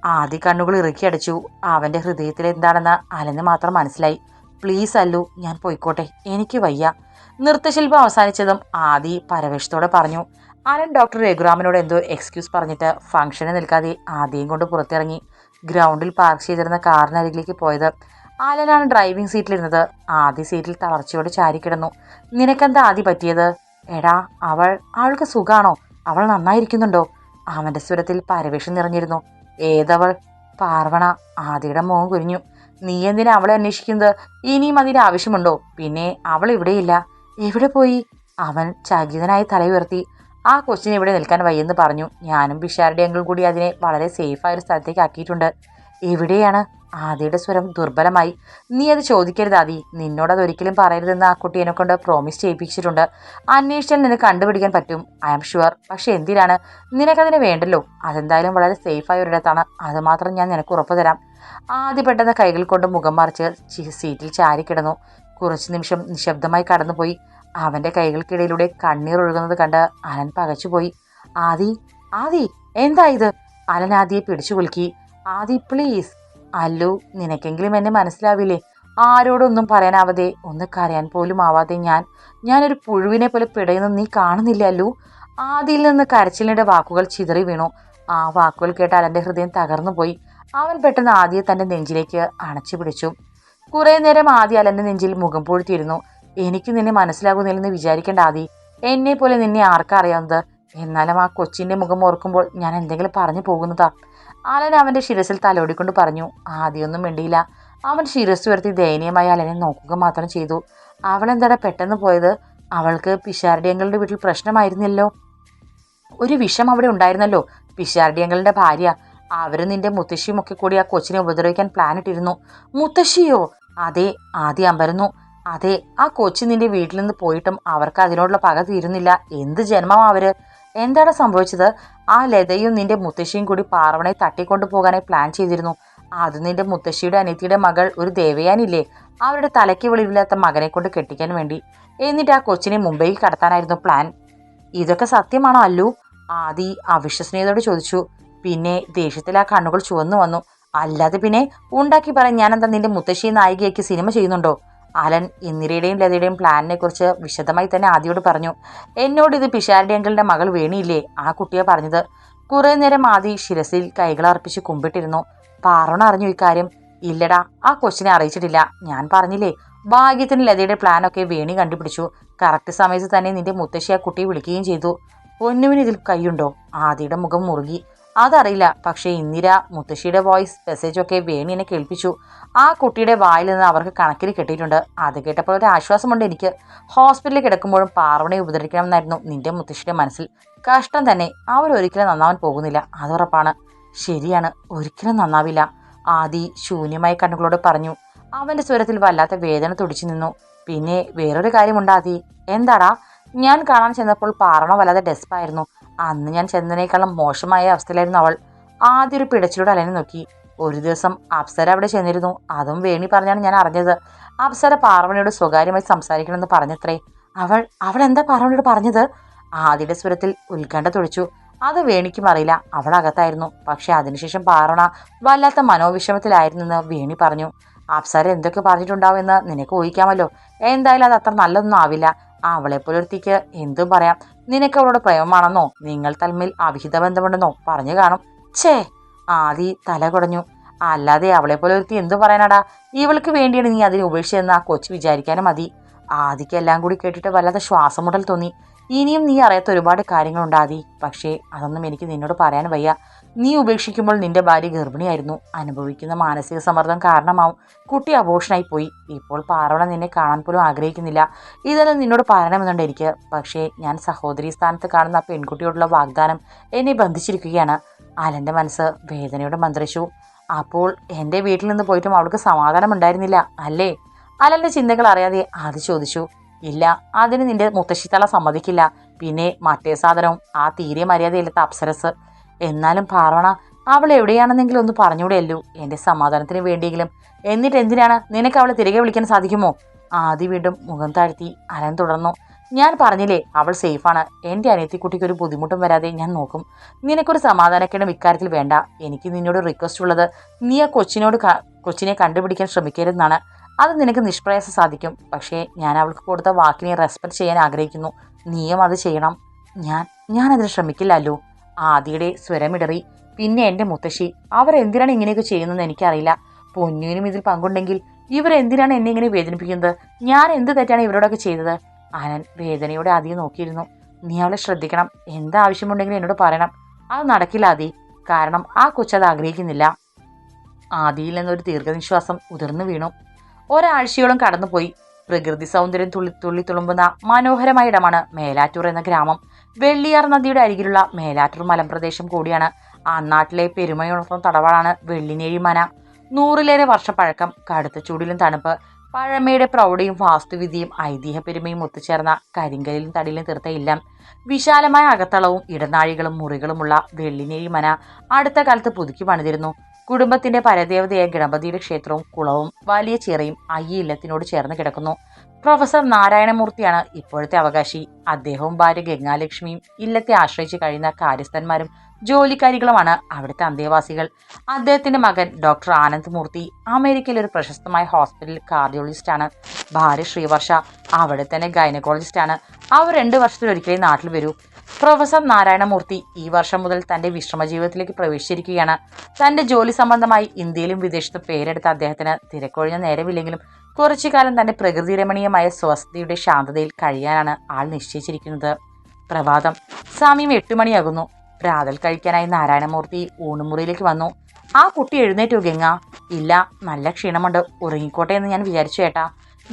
ആദി കണ്ണുകൾ ഇറുക്കി അടച്ചു. അവന്റെ ഹൃദയത്തിൽ എന്താണെന്ന് അലന് മാത്രം മനസ്സിലായി. പ്ലീസ് അല്ലു ഞാൻ പോയിക്കോട്ടെ. എനിക്ക് വയ്യ. നൃത്തശില്പം അവസാനിച്ചതും ആദി പരവേഷത്തോടെ പറഞ്ഞു. അലൻ ഡോക്ടർ രഘുറാമിനോട് എന്തോ എക്സ്ക്യൂസ് പറഞ്ഞിട്ട് ഫംഗ്ഷന് നിൽക്കാതെ ആദ്യം കൊണ്ട് പുറത്തിറങ്ങി. ഗ്രൗണ്ടിൽ പാർക്ക് ചെയ്തിരുന്ന കാറിനരികിലേക്ക് പോയത്. അലനാണ് ഡ്രൈവിംഗ് സീറ്റിലിരുന്നത് ആദ്യ സീറ്റിൽ തളർച്ചയോട് ചാരിക്കിടന്നു നിനക്കെന്താ ആദ്യ പറ്റിയത്? എടാ അവൾ അവൾക്ക് സുഖാണോ? അവൾ നന്നായിരിക്കുന്നുണ്ടോ? അവന്റെ സ്വരത്തിൽ പരവേഷം നിറഞ്ഞിരുന്നു. ഏതവൾ? പാർവണ ആദിയുടെ മോൻ കുരിഞ്ഞു നീ എന്തിനാ അവളെ അന്വേഷിക്കുന്നത്? ഇനിയും അതിന് ആവശ്യമുണ്ടോ? പിന്നെ അവൾ ഇവിടെയില്ല. എവിടെ പോയി? അവൻ ചകിതനായി തലയുയർത്തി ആ കൊസ്റ്റിൻ ഇവിടെ നിൽക്കാൻ വയ്യെന്ന് പറഞ്ഞു. ഞാനും ബിഷാരുടെ അങ്കിൾ കൂടി അതിനെ വളരെ സേഫായ ഒരു സ്ഥലത്തേക്ക് ആക്കിയിട്ടുണ്ട്. എവിടെയാണ്? ആദിയുടെ സ്വരം ദുർബലമായി. നീ അത് ചോദിക്കരുത് ആദി. നിന്നോട് അതൊരിക്കലും പറയരുതെന്ന് ആ കുട്ടി എന്നെ കൊണ്ട് പ്രോമിസ് ചെയ്യിപ്പിച്ചിട്ടുണ്ട്. അന്വേഷിച്ചാൽ നിനക്ക് കണ്ടുപിടിക്കാൻ പറ്റും. ഐ ആം ഷുവർ പക്ഷെ എന്തിനാണ്? നിനക്കതിന് വേണ്ടല്ലോ. അതെന്തായാലും വളരെ സേഫായ ഒരിടത്താണ്. അതുമാത്രം ഞാൻ നിനക്ക് ഉറപ്പ് തരാം. ആദ്യ പെട്ടെന്ന് കൈകൾ കൊണ്ട് മുഖം മറിച്ച് സീറ്റിൽ സീറ്റിൽ ചാരിക്കിടന്നു. കുറച്ച് നിമിഷം നിശബ്ദമായി കടന്നുപോയി. അവന്റെ കൈകൾക്കിടയിലൂടെ കണ്ണീർ ഒഴുകുന്നത് കണ്ട് അലൻ പകച്ചുപോയി. ആദി ആദി എന്താ ഇത്? അലൻ ആദിയെ പിടിച്ചു കുലുക്കി. ആദി പ്ലീസ് അല്ലു നിനക്കെങ്കിലും എന്നെ മനസ്സിലാവില്ലേ? ആരോടൊന്നും പറയാനാവാതെ ഒന്ന് കരയാൻ പോലും ആവാതെ ഞാൻ ഞാനൊരു പുഴുവിനെ പോലെ പിടയുന്ന നീ കാണുന്നില്ല അല്ലു? ആദിയിൽ നിന്ന് കരച്ചിലിന്റെ വാക്കുകൾ ചിതറി വീണു. ആ വാക്കുകൾ കേട്ട് അലന്റെ ഹൃദയം തകർന്നു പോയി അവൻ പെട്ടെന്ന് ആദിയെ തന്റെ നെഞ്ചിലേക്ക് അണച്ചു പിടിച്ചു. കുറേ നേരം ആദ്യ അലന്റെ നെഞ്ചിൽ മുഖം പൂഴ്ത്തിയിരുന്നു. എനിക്ക് നിന്നെ മനസ്സിലാകുന്നില്ലെന്ന് വിചാരിക്കേണ്ട ആദി. എന്നെ പോലെ നിന്നെ ആർക്കാ അറിയാവുന്നത്? എന്നാലും ആ കൊച്ചിന്റെ മുഖം ഓർക്കുമ്പോൾ ഞാൻ എന്തെങ്കിലും പറഞ്ഞു പോകുന്നതാ. ആലൻ അവന്റെ ശിരസിൽ തലോടിക്കൊണ്ട് പറഞ്ഞു ആദ്യമൊന്നും മിണ്ടിയില്ല. അവൻ ശിരസ് ഉയർത്തി ദയനീയമായി അലനെ നോക്കുക മാത്രം ചെയ്തു. അവൾ എന്താടാ പെട്ടെന്ന് പോയത്? അവൾക്ക് പിഷാരടിയങ്ങളുടെ വീട്ടിൽ പ്രശ്നമായിരുന്നല്ലോ ഒരു വിഷം അവിടെ ഉണ്ടായിരുന്നല്ലോ. പിഷാരടിയങ്ങളുടെ ഭാര്യ. അവരും നിന്റെ മുത്തശ്ശിയും ഒക്കെ കൂടി ആ കൊച്ചിനെ ഉപദ്രവിക്കാൻ പ്ലാൻ ഇട്ടിരുന്നു. മുത്തശ്ശിയോ? അതെ ആദ്യം അമ്പരന്നു അതെ ആ കൊച്ചു നിന്റെ വീട്ടിൽ നിന്ന് പോയിട്ടും അവർക്ക് അതിനോടുള്ള പക തീരുന്നില്ല. എന്ത് ജന്മം അവർ? എന്താണ് സംഭവിച്ചത്? ആ ലതയും നിന്റെ മുത്തശ്ശിയും കൂടി പാർവണയെ തട്ടിക്കൊണ്ടു പോകാനായി പ്ലാൻ ചെയ്തിരുന്നു. അത് നിന്റെ മുത്തശ്ശിയുടെ അനിയത്തിയുടെ മകൾ ഒരു ദേവയാനില്ലേ? അവരുടെ തലയ്ക്ക് വെളിവില്ലാത്ത മകനെ കൊണ്ട് കെട്ടിക്കാൻ വേണ്ടി. എന്നിട്ട് ആ കൊച്ചിനെ മുംബൈയിൽ കടത്താനായിരുന്നു പ്ലാൻ ഇതൊക്കെ സത്യമാണോ അല്ലു? ആദി അവിശ്വസനീയതയോട് ചോദിച്ചു. പിന്നെ ദേഷ്യത്തിൽ ആ കണ്ണുകൾ ചുവന്നു വന്നു. അല്ലാതെ പിന്നെ ഉണ്ടാക്കി പറയാൻ ഞാൻ എന്താ നിന്റെ മുത്തശ്ശി നായികയ്ക്ക് സിനിമ ചെയ്യുന്നുണ്ടോ? അലൻ ഇന്ദിരയുടെയും ലതയുടെയും പ്ലാനിനെ കുറിച്ച് വിശദമായി തന്നെ ആദിയോട് പറഞ്ഞു. എന്നോട് ഇത് പിഷാരുടെ അങ്കിളിന്റെ മകൾ വേണിയില്ലേ? ആ കുട്ടിയെ പറഞ്ഞത്. കുറെ നേരം ആദി ശിരസിൽ കൈകൾ അർപ്പിച്ച് കുമ്പിട്ടിരുന്നു. പാറോണ അറിഞ്ഞു ഇക്കാര്യം ഇല്ലടാ ആ കൊച്ചിനെ അറിയിച്ചിട്ടില്ല. ഞാൻ പറഞ്ഞില്ലേ ഭാഗ്യത്തിന് ലതയുടെ പ്ലാനൊക്കെ വേണി കണ്ടുപിടിച്ചു. കറക്റ്റ് സമയത്ത് തന്നെ നിന്റെ മുത്തശ്ശി ആ കുട്ടിയെ വിളിക്കുകയും ചെയ്തു. പൊന്നുവിന് ഇതിൽ കൈയുണ്ടോ? ആദിയുടെ മുഖം മുറുകി. അതറിയില്ല. പക്ഷേ ഇന്ദിര മുത്തശ്ശിയുടെ വോയിസ് മെസ്സേജൊക്കെ വേണിനെ കേൾപ്പിച്ചു. ആ കുട്ടിയുടെ വായിൽ നിന്ന് അവർക്ക് കണക്കിൽ കിട്ടിയിട്ടുണ്ട്. അത് കേട്ടപ്പോൾ ഒരു ആശ്വാസമുണ്ട് എനിക്ക്. ഹോസ്പിറ്റലിൽ കിടക്കുമ്പോഴും പാർവണയെ ഉപദ്രവിക്കണമെന്നായിരുന്നു നിന്റെ മുത്തശ്ശിയുടെ മനസ്സിൽ. കഷ്ടം തന്നെ. അവരൊരിക്കലും നന്നാവാൻ പോകുന്നില്ല. അതുറപ്പാണ് ശരിയാണ്. ഒരിക്കലും നന്നാവില്ല. ആദി ശൂന്യമായ കണ്ണുകളോട് പറഞ്ഞു. അവന്റെ സ്വരത്തിൽ വല്ലാത്ത വേദന തുടിച്ചു നിന്നു. പിന്നെ വേറൊരു കാര്യമുണ്ടാതി എന്താടാ? ഞാൻ കാണാൻ ചെന്നപ്പോൾ പാറണ വല്ലാതെ ഡെസ്പായിരുന്നു. അന്ന് ഞാൻ ചെന്നതിനേക്കാളും മോശമായ അവസ്ഥയിലായിരുന്നു അവൾ. ആദ്യ ഒരു പിടച്ചിലൂടെ അലനെ നോക്കി. ഒരു ദിവസം അപ്സര അവിടെ ചെന്നിരുന്നു. അതും വേണി പറഞ്ഞാണ് ഞാൻ അറിഞ്ഞത്. അപ്സര പാർവണിയോട് സ്വകാര്യമായി സംസാരിക്കണമെന്ന് പറഞ്ഞത്രേ. അവൾ അവൾ എന്താ പാർവണിയോട് പറഞ്ഞത്? ആദിയുടെ സ്വരത്തിൽ ഉത്കണ്ഠ തുടിച്ചു. അത് വേണിക്കും അറിയില്ല. അവൾ അകത്തായിരുന്നു. പക്ഷെ അതിനുശേഷം പാർവണ വല്ലാത്ത മനോവിഷമത്തിലായിരുന്നെന്ന് വേണി പറഞ്ഞു. അപ്സര എന്തൊക്കെ പറഞ്ഞിട്ടുണ്ടാവുമെന്ന് നിനക്ക് ഊഹിക്കാമല്ലോ. എന്തായാലും അത് അത്ര നല്ലതൊന്നും ആവില്ല. അവളെ പുലർത്തിക്ക് എന്തും പറയാം. നിനക്ക് അവളോട് പ്രേമമാണെന്നോ? നിങ്ങൾ തമ്മിൽ അവിഹിത ബന്ധമുണ്ടെന്നോ? പറഞ്ഞു കാണും. ഛേ ആദി തല കുടഞ്ഞു. അല്ലാതെ അവളെ പോലെ ഒരുത്തി എന്തു പറയാനാടാ? ഇവൾക്ക് വേണ്ടിയാണ് നീ അതിനെ ഉപേക്ഷിച്ചെന്ന് ആ കൊച്ചു വിചാരിക്കാനും മതി. ആദിക്ക് എല്ലാം കൂടി കേട്ടിട്ട് വല്ലാതെ ശ്വാസം മുട്ടൽ തോന്നി. ഇനിയും നീ അറിയാത്ത ഒരുപാട് കാര്യങ്ങളുണ്ട് ആദി. പക്ഷേ അതൊന്നും എനിക്ക് നിന്നോട് പറയാൻ വയ്യ. നീ ഉപേക്ഷിക്കുമ്പോൾ നിന്റെ ഭാര്യ ഗർഭിണിയായിരുന്നു. അനുഭവിക്കുന്ന മാനസിക സമ്മർദ്ദം കാരണമാവും. കുട്ടി അപോഷനായി പോയി. ഇപ്പോൾ പാർവണ നിന്നെ കാണാൻ പോലും ആഗ്രഹിക്കുന്നില്ല. ഇതെല്ലാം നിന്നോട് പറയണമെന്നുണ്ട് എനിക്ക്. പക്ഷേ ഞാൻ സഹോദരി സ്ഥാനത്ത് കാണുന്ന ആ പെൺകുട്ടിയോടുള്ള വാഗ്ദാനം എന്നെ ബന്ധിച്ചിരിക്കുകയാണ്. അലന്റെ മനസ്സ് വേദനയോടെ മന്ത്രിച്ചു. അപ്പോൾ എന്റെ വീട്ടിൽ നിന്ന് പോയിട്ടും അവൾക്ക് സമാധാനം ഉണ്ടായിരുന്നില്ല അല്ലേ? അലന്റെ ചിന്തകൾ അറിയാതെ ആദ്യ ചോദിച്ചു. ഇല്ല അതിന് നിന്റെ മുത്തശ്ശിത്തല സമ്മതിക്കില്ല. പിന്നെ മറ്റേ സാധനവും ആ തീരെ മര്യാദയില്ലാത്ത അപ്സരസ്. എന്നാലും പാർവണ അവൾ എവിടെയാണെന്നെങ്കിലും ഒന്ന് പറഞ്ഞൂടെയല്ലോ എന്റെ സമാധാനത്തിന് വേണ്ടിയെങ്കിലും. എന്നിട്ട് എന്തിനാണ് നിനക്ക് അവളെ തിരികെ വിളിക്കാൻ സാധിക്കുമോ? ആദ്യ വീണ്ടും മുഖം താഴ്ത്തി അലൻ തുടർന്നു. ഞാൻ പറഞ്ഞില്ലേ അവൾ സേഫാണ് എന്റെ അനിയത്തിക്കുട്ടിക്ക് ഒരു ബുദ്ധിമുട്ടും വരാതെ ഞാൻ നോക്കും. നിനക്കൊരു സമാധാനക്കേടും ഇക്കാര്യത്തിൽ വേണ്ട. എനിക്ക് നിന്നോട് റിക്വസ്റ്റ് ഉള്ളത് നീ ആ കൊച്ചിനോട് കൊച്ചിനെ കണ്ടുപിടിക്കാൻ ശ്രമിക്കരുതെന്നാണ്. അത് നിനക്ക് നിഷ്പ്രയാസം സാധിക്കും. പക്ഷേ ഞാൻ അവൾക്ക് കൊടുത്ത വാക്കിനെ റെസ്പെക്ട് ചെയ്യാൻ ആഗ്രഹിക്കുന്നു. നീയും അത് ചെയ്യണം. ഞാൻ ഞാനതിന് ശ്രമിക്കില്ലല്ലോ ആദിയുടെ സ്വരമിടറി. പിന്നെ എന്റെ മുത്തശ്ശി അവരെന്തിനാണ് ഇങ്ങനെയൊക്കെ ചെയ്യുന്നതെന്ന് എനിക്കറിയില്ല. പൊന്നുവിനും ഇതിൽ പങ്കുണ്ടെങ്കിൽ ഇവരെന്തിനാണ് എന്നെ ഇങ്ങനെ വേദനിപ്പിക്കുന്നത്? ഞാൻ എന്ത് തെറ്റാണ് ഇവരോടൊക്കെ ചെയ്തത്? അനൻ വേദനയോടെ ആദ്യം നോക്കിയിരുന്നു. നീ അവളെ ശ്രദ്ധിക്കണം. എന്താവശ്യമുണ്ടെങ്കിലും എന്നോട് പറയണം. അത് നടക്കില്ല ആദി. കാരണം ആ കൊച്ചത് ആഗ്രഹിക്കുന്നില്ല. ആദിയിൽ നിന്നൊരു ദീർഘനിശ്വാസം ഉതിർന്നു വീണു. ഒരാഴ്ചയോളം കടന്നുപോയി. പ്രകൃതി സൗന്ദര്യം തുള്ളി തുള്ളി തുളുമ്പുന്ന മനോഹരമായ ഇടമാണ് മേലാറ്റൂർ എന്ന ഗ്രാമം. വെള്ളിയാർ നദിയുടെ അരികിലുള്ള മേലാറ്റൂർ മലമ്പ്രദേശം കൂടിയാണ്. ആ നാട്ടിലെ പെരുമയുണർത്തുന്ന തടവാളാണ് വെള്ളിനേഴി മന. നൂറിലേറെ വർഷപ്പഴക്കം കടുത്ത ചൂടിലും തണുപ്പ് പഴമയുടെ പ്രൗഢിയും വാസ്തുവിദ്യയും ഐതിഹ്യ പെരുമയും ഒത്തുചേർന്ന കരിങ്കലിലും തടിയിലും തീർത്ത ഇല്ലം. വിശാലമായ അകത്തളവും ഇടനാഴികളും മുറികളുമുള്ള വെള്ളിനേഴി മന അടുത്ത കാലത്ത് പുതുക്കി പണിതിരുന്നു. കുടുംബത്തിന്റെ പരദേവതയായ ഗണപതിയുടെ ക്ഷേത്രവും കുളവും വലിയ ചിറയും അയ്യ ഇല്ലത്തിനോട് ചേർന്ന് കിടക്കുന്നു. പ്രൊഫസർ നാരായണമൂർത്തിയാണ് ഇപ്പോഴത്തെ അവകാശി. അദ്ദേഹവും ഭാര്യ ഗംഗാലക്ഷ്മിയും ഇല്ലത്തെ ആശ്രയിച്ച് കഴിയുന്ന കാര്യസ്ഥന്മാരും ജോലിക്കാരികളുമാണ് അവിടുത്തെ അന്തേവാസികൾ. അദ്ദേഹത്തിന്റെ മകൻ ഡോക്ടർ ആനന്ദ് മൂർത്തി അമേരിക്കയിലെ ഒരു പ്രശസ്തമായ ഹോസ്പിറ്റലിൽ കാർഡിയോളജിസ്റ്റാണ്. ഭാര്യ ശ്രീവർഷ അവിടെ തന്നെ ഗൈനക്കോളജിസ്റ്റാണ്. അവർ രണ്ട് വർഷത്തിലൊരിക്കലേ നാട്ടിൽ വരൂ. പ്രൊഫസർ നാരായണമൂർത്തി ഈ വർഷം മുതൽ തന്റെ വിശ്രമ ജീവിതത്തിലേക്ക് പ്രവേശിച്ചിരിക്കുകയാണ്. തന്റെ ജോലി സംബന്ധമായി ഇന്ത്യയിലും വിദേശത്തും പേരെടുത്ത അദ്ദേഹത്തിന് തിരക്കൊഴിഞ്ഞ നേരമില്ലെങ്കിലും കുറച്ചു കാലം തന്റെ പ്രകൃതി രമണീയമായ സ്വസ്ഥതയുടെ ശാന്തതയിൽ കഴിയാനാണ് ആൾ നിശ്ചയിച്ചിരിക്കുന്നത്. പ്രഭാതം സമയം എട്ടു മണിയാകുന്നു. പ്രാതൽ കഴിക്കാനായി നാരായണമൂർത്തി ഊണുമുറിയിലേക്ക് വന്നു. ആ കുട്ടി എഴുന്നേറ്റു ഗംഗ. ഇല്ല നല്ല ക്ഷീണമുണ്ട്. ഉറങ്ങിക്കോട്ടെ എന്ന് ഞാൻ വിചാരിച്ചു ഏട്ടാ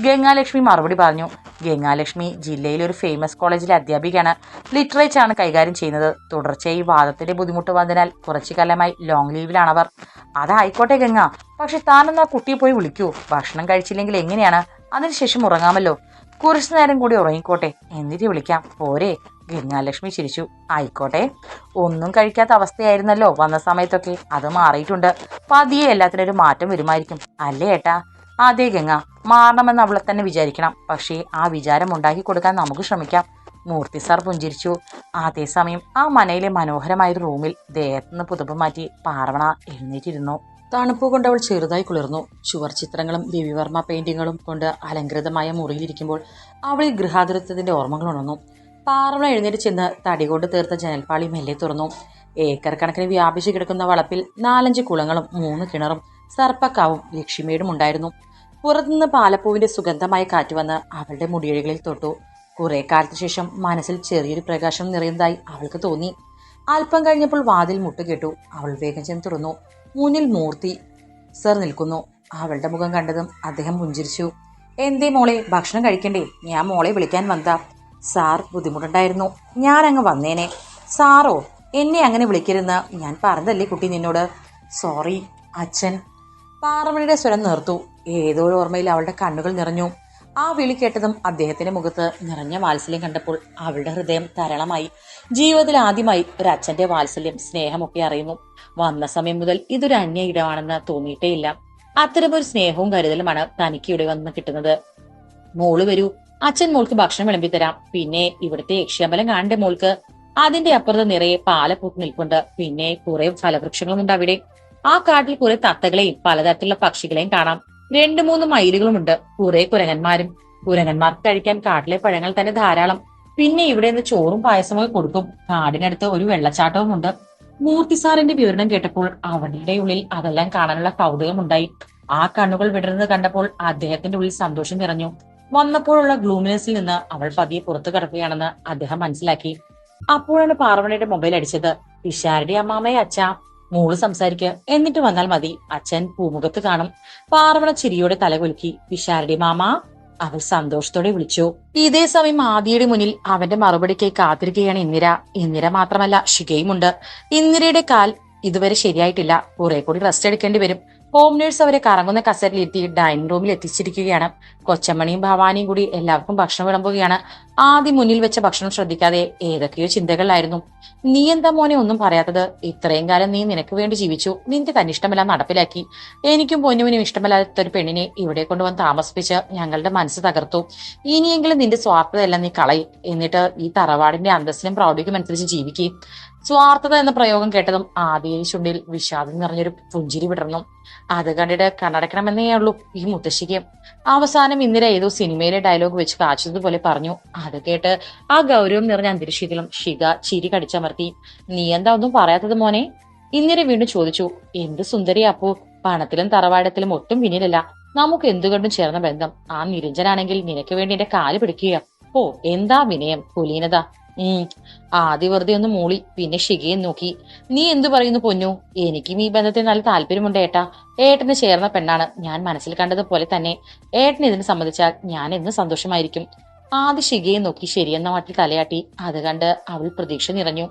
ഗംഗാലക്ഷ്മി മറുപടി പറഞ്ഞു. ഗംഗാലക്ഷ്മി ജില്ലയിലെ ഒരു ഫേമസ് കോളേജിലെ അധ്യാപികയാണ്. ലിറ്ററേച്ചറാണ് കൈകാര്യം ചെയ്യുന്നത്. തുടർച്ചയായി വാദത്തിന്റെ ബുദ്ധിമുട്ട് വന്നതിനാൽ കുറച്ചു കാലമായി ലോങ് ലീവിലാണ് അവർ. അതായിക്കോട്ടെ ഗംഗ. പക്ഷെ താനൊന്ന് ആ കുട്ടിയെ പോയി വിളിക്കൂ? ഭക്ഷണം കഴിച്ചില്ലെങ്കിൽ എങ്ങനെയാണ്? അതിനുശേഷം ഉറങ്ങാമല്ലോ. കുറച്ചു നേരം കൂടി ഉറങ്ങിക്കോട്ടെ. എന്നിട്ട് വിളിക്കാം. പോരെ. ഗംഗാലക്ഷ്മി ചിരിച്ചു. ആയിക്കോട്ടെ. ഒന്നും കഴിക്കാത്ത അവസ്ഥയായിരുന്നല്ലോ വന്ന സമയത്തൊക്കെ. അത് മാറിയിട്ടുണ്ട്. പതിയെ എല്ലാത്തിനും ഒരു മാറ്റം വരുമായിരിക്കും. അല്ലേ ഏട്ടാ? അതെ ഗംഗ മാറണമെന്ന് അവളെ തന്നെ വിചാരിക്കണം. പക്ഷേ ആ വിചാരം ഉണ്ടാക്കി കൊടുക്കാൻ നമുക്ക് ശ്രമിക്കാം. മൂർത്തി സാർ പുഞ്ചിരിച്ചു. അതേസമയം ആ മനയിലെ മനോഹരമായ റൂമിൽ ദേഹത്തുനിന്ന് പുതപ്പ് മാറ്റി പാർവണ എഴുന്നേറ്റിരുന്നു. തണുപ്പ് കൊണ്ട് അവൾ ചെറുതായി കുളിർന്നു. ചുവർ ചിത്രങ്ങളും രവിവർമ്മ പെയിന്റിങ്ങുകളും കൊണ്ട് അലങ്കൃതമായ മുറിയിലിരിക്കുമ്പോൾ അവളിൽ ഗൃഹാതുരത്വത്തിന്റെ ഓർമ്മകൾ ഉണർന്നു. പാർവണ എഴുന്നേറ്റ് ചെന്ന് തടി കൊണ്ട് തീർത്ത ജനൽപ്പാളി മെല്ലെ തുറന്നു. ഏക്കർ കണക്കിന് വ്യാപിച്ചു കിടക്കുന്ന വളപ്പിൽ നാലഞ്ച് കുളങ്ങളും മൂന്ന് കിണറും സർപ്പക്കാവും ലക്ഷ്മിയുടെ ഉണ്ടായിരുന്നു. പുറത്തുനിന്ന് പാലപ്പൂവിന്റെ സുഗന്ധമായി കാറ്റ് വന്ന് അവളുടെ മുടിയഴികളിൽ തൊട്ടു. കുറെ കാലത്തിന് ശേഷം മനസ്സിൽ ചെറിയൊരു പ്രകാശം നിറയുന്നതായി അവൾക്ക് തോന്നി. അല്പം കഴിഞ്ഞപ്പോൾ വാതിൽ മുട്ടുകേട്ടു. അവൾ വേഗം ചെന്ന് തുറന്നു. മുന്നിൽ മൂർത്തി സർ നിൽക്കുന്നു. അവളുടെ മുഖം കണ്ടതും അദ്ദേഹം പുഞ്ചിരിച്ചു. എന്തേ മോളെ ഭക്ഷണം കഴിക്കണ്ടേ? ഞാൻ മോളെ വിളിക്കാൻ വന്നതാ. സാർ ബുദ്ധിമുട്ടുണ്ടായിരുന്നു. ഞാൻ അങ്ങ് വന്നേനെ. സാറോ എന്നെ അങ്ങനെ വിളിക്കരുതെന്ന് ഞാൻ പറഞ്ഞതല്ലേ കുട്ടി നിന്നോട്? സോറി അച്ഛൻ. പാറമണിയുടെ സ്വരം നിർത്തൂ. ഏതോ ഓർമ്മയിൽ അവളുടെ കണ്ണുകൾ നിറഞ്ഞു. ആ വിളി കേട്ടതും അദ്ദേഹത്തിന്റെ മുഖത്ത് നിറഞ്ഞ വാത്സല്യം കണ്ടപ്പോൾ അവളുടെ ഹൃദയം തരളമായി ജീവിതത്തിൽ ആദ്യമായി ഒരു അച്ഛന്റെ വാത്സല്യം സ്നേഹമൊക്കെ അറിയുന്നു. വന്ന സമയം മുതൽ ഇതൊരു അന്യ ഇടമാണെന്ന് തോന്നിയിട്ടേയില്ല. അത്തരമൊരു സ്നേഹവും കരുതലുമാണ് തനിക്ക് ഇവിടെ വന്ന് കിട്ടുന്നത്. മോൾ വരൂ അച്ഛൻ മോൾക്ക് ഭക്ഷണം വിളമ്പി തരാം. പിന്നെ ഇവിടുത്തെ യക്ഷിയമ്പലം കാണണ്ടേ മോൾക്ക്? അതിന്റെ അപ്പുറത്ത് നിറയെ പാലപ്പൂത്ത് നിൽപ്പുണ്ട്. പിന്നെ കുറെ ഫലവൃക്ഷങ്ങളുമുണ്ട് അവിടെ. ആ കാട്ടിൽ കുറെ തത്തകളെയും പലതരത്തിലുള്ള പക്ഷികളെയും കാണാം. രണ്ടു മൂന്ന് മയിലുകളുമുണ്ട്. കുറെ കുരങ്ങന്മാരും. കുരങ്ങന്മാർക്ക് കഴിക്കാൻ കാട്ടിലെ പഴങ്ങൾ തന്നെ ധാരാളം. പിന്നെ ഇവിടെ നിന്ന് ചോറും പായസമൊക്കെ കൊടുക്കും. കാടിനടുത്ത് ഒരു വെള്ളച്ചാട്ടവും ഉണ്ട് മൂർത്തിസാറിന്റെ വിവരണം കേട്ടപ്പോൾ അവളുടെ ഉള്ളിൽ അതെല്ലാം കാണാനുള്ള കൗതുകമുണ്ടായി ആ കണ്ണുകൾ വിടരുന്നത് കണ്ടപ്പോൾ അദ്ദേഹത്തിന്റെ ഉള്ളിൽ സന്തോഷം നിറഞ്ഞു. വന്നപ്പോഴുള്ള ഗ്ലൂമിനസിൽ നിന്ന് അവൾ പതിയെ പുറത്തു കിടക്കുകയാണെന്ന് അദ്ദേഹം മനസ്സിലാക്കി. അപ്പോഴാണ് പാർവണയുടെ മൊബൈൽ അടിച്ചത്. പിഷാരുടെ അമ്മാമയെ അച്ഛ മോൾ സംസാരിക്ക. എന്നിട്ട് വന്നാൽ മതി. അച്ഛൻ പൂമുഖത്ത് കാണും. പാർവണ ചിരിയോടെ തലകുലുക്കി പിഷാരുടെ മാമ. അവൾ സന്തോഷത്തോടെ വിളിച്ചു. ഇതേ സമയം ആദിയുടെ മുന്നിൽ അവന്റെ മറുപടിക്കായി കാത്തിരിക്കുകയാണ് ഇന്ദിര. ഇന്ദിര മാത്രമല്ല ഷികയുമുണ്ട് ഇന്ദിരയുടെ കാൽ ഇതുവരെ ശരിയായിട്ടില്ല. കുറെ കൂടി റെസ്റ്റ് എടുക്കേണ്ടി വരും. ഹോം നേഴ്സ് അവരെ കറങ്ങുന്ന കസേരയിലെത്തി ഡൈനിങ് റൂമിൽ എത്തിച്ചിരിക്കുകയാണ്. കൊച്ചമ്മണിയും ഭവാനിയും കൂടി എല്ലാവർക്കും ഭക്ഷണം വിളമ്പുകയാണ്. ആദ്യം മുന്നിൽ വെച്ച ഭക്ഷണം ശ്രദ്ധിക്കാതെ ഏതൊക്കെയോ ചിന്തകളിലായിരുന്നു. നീ എന്താ മോനെ ഒന്നും പറയാത്തത്? ഇത്രയും കാലം നീ നിനക്ക് വേണ്ടി ജീവിച്ചു. നിന്റെ തന്നെ തന്നിഷ്ടമെല്ലാം നടപ്പിലാക്കി. എനിക്കും പൊന്നുവിനും ഇഷ്ടമല്ലാത്ത ഒരു പെണ്ണിനെ ഇവിടെ കൊണ്ടുവന്ന് താമസിപ്പിച്ച് ഞങ്ങളുടെ മനസ്സ് തകർത്തു. ഇനിയെങ്കിലും നിന്റെ സ്വാർത്ഥതയെല്ലാം നീ കളയും. എന്നിട്ട് ഈ തറവാടിന്റെ അന്തസ്സിനും പ്രൗഢിക്കും അനുസരിച്ച് ജീവിക്കും. സ്വാർത്ഥത എന്ന പ്രയോഗം കേട്ടതും ആദ്യ ചുണ്ടിൽ വിഷാദം നിറഞ്ഞൊരു പുഞ്ചിരി വിടർന്നു. അത് കണ്ടിട്ട് കണ്ണടക്കണമെന്നേ ഉള്ളൂ ഈ മുത്തശ്ശിക്ക്. അവസാനം ഇന്ദിര ഏതോ സിനിമയിലെ ഡയലോഗ് വെച്ച് കാച്ചതുപോലെ പറഞ്ഞു. അത് കേട്ട് ആ ഗൗരവം നിറഞ്ഞ അന്തരീക്ഷത്തിലും ഷിക ചിരി കടിച്ചമർത്തി. നീ എന്താ ഒന്നും പറയാത്തത് മോനെ? ഇന്ദിര വീണ്ടും ചോദിച്ചു. എന്ത് സുന്ദരി അപ്പോ? പണത്തിലും തറവാടത്തിലും ഒട്ടും പിന്നിലല്ല. നമുക്ക് എന്തുകൊണ്ടും ചേർന്ന ബന്ധം. ആ നിരഞ്ജനാണെങ്കിൽ നിനക്ക് വേണ്ടി എന്റെ കാൽ പിടിക്കുക ഓ എന്താ വിനയം? കുലീനത ഉം ആദ്യ വെറുതെ ഒന്ന് മൂളി പിന്നെ ഷികയെ നോക്കി. നീ എന്തു പറയുന്നു പൊന്നു? എനിക്കും ഈ ബന്ധത്തിൽ നല്ല താല്പര്യമുണ്ട് ഏട്ടാ. ഏട്ടന് ചേർന്ന പെണ്ണാണ് ഞാൻ മനസ്സിൽ കണ്ടതുപോലെ തന്നെ. ഏട്ടൻ ഇതിനെ സംബന്ധിച്ചാൽ ഞാൻ എന്ന് സന്തോഷമായിരിക്കും. ആദ്യ ഷികയെ നോക്കി ശരിയെന്ന മട്ടിൽ തലയാട്ടി. അത് കണ്ട് അവൾ പ്രതീക്ഷ നിറഞ്ഞു.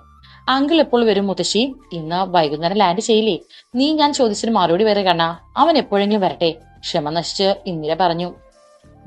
അങ്കിൾ എപ്പോൾ വരും മുത്തശ്ശി? ഇന്ന് വൈകുന്നേരം ലാൻഡ് ചെയ്യില്ലേ? നീ ഞാൻ ചോദിച്ചിട്ട് മറുപടി വരെ കണ്ണാ. അവൻ എപ്പോഴെങ്കിലും വരട്ടെ. ക്ഷമ നശിച്ച് ഇന്ദിര പറഞ്ഞു.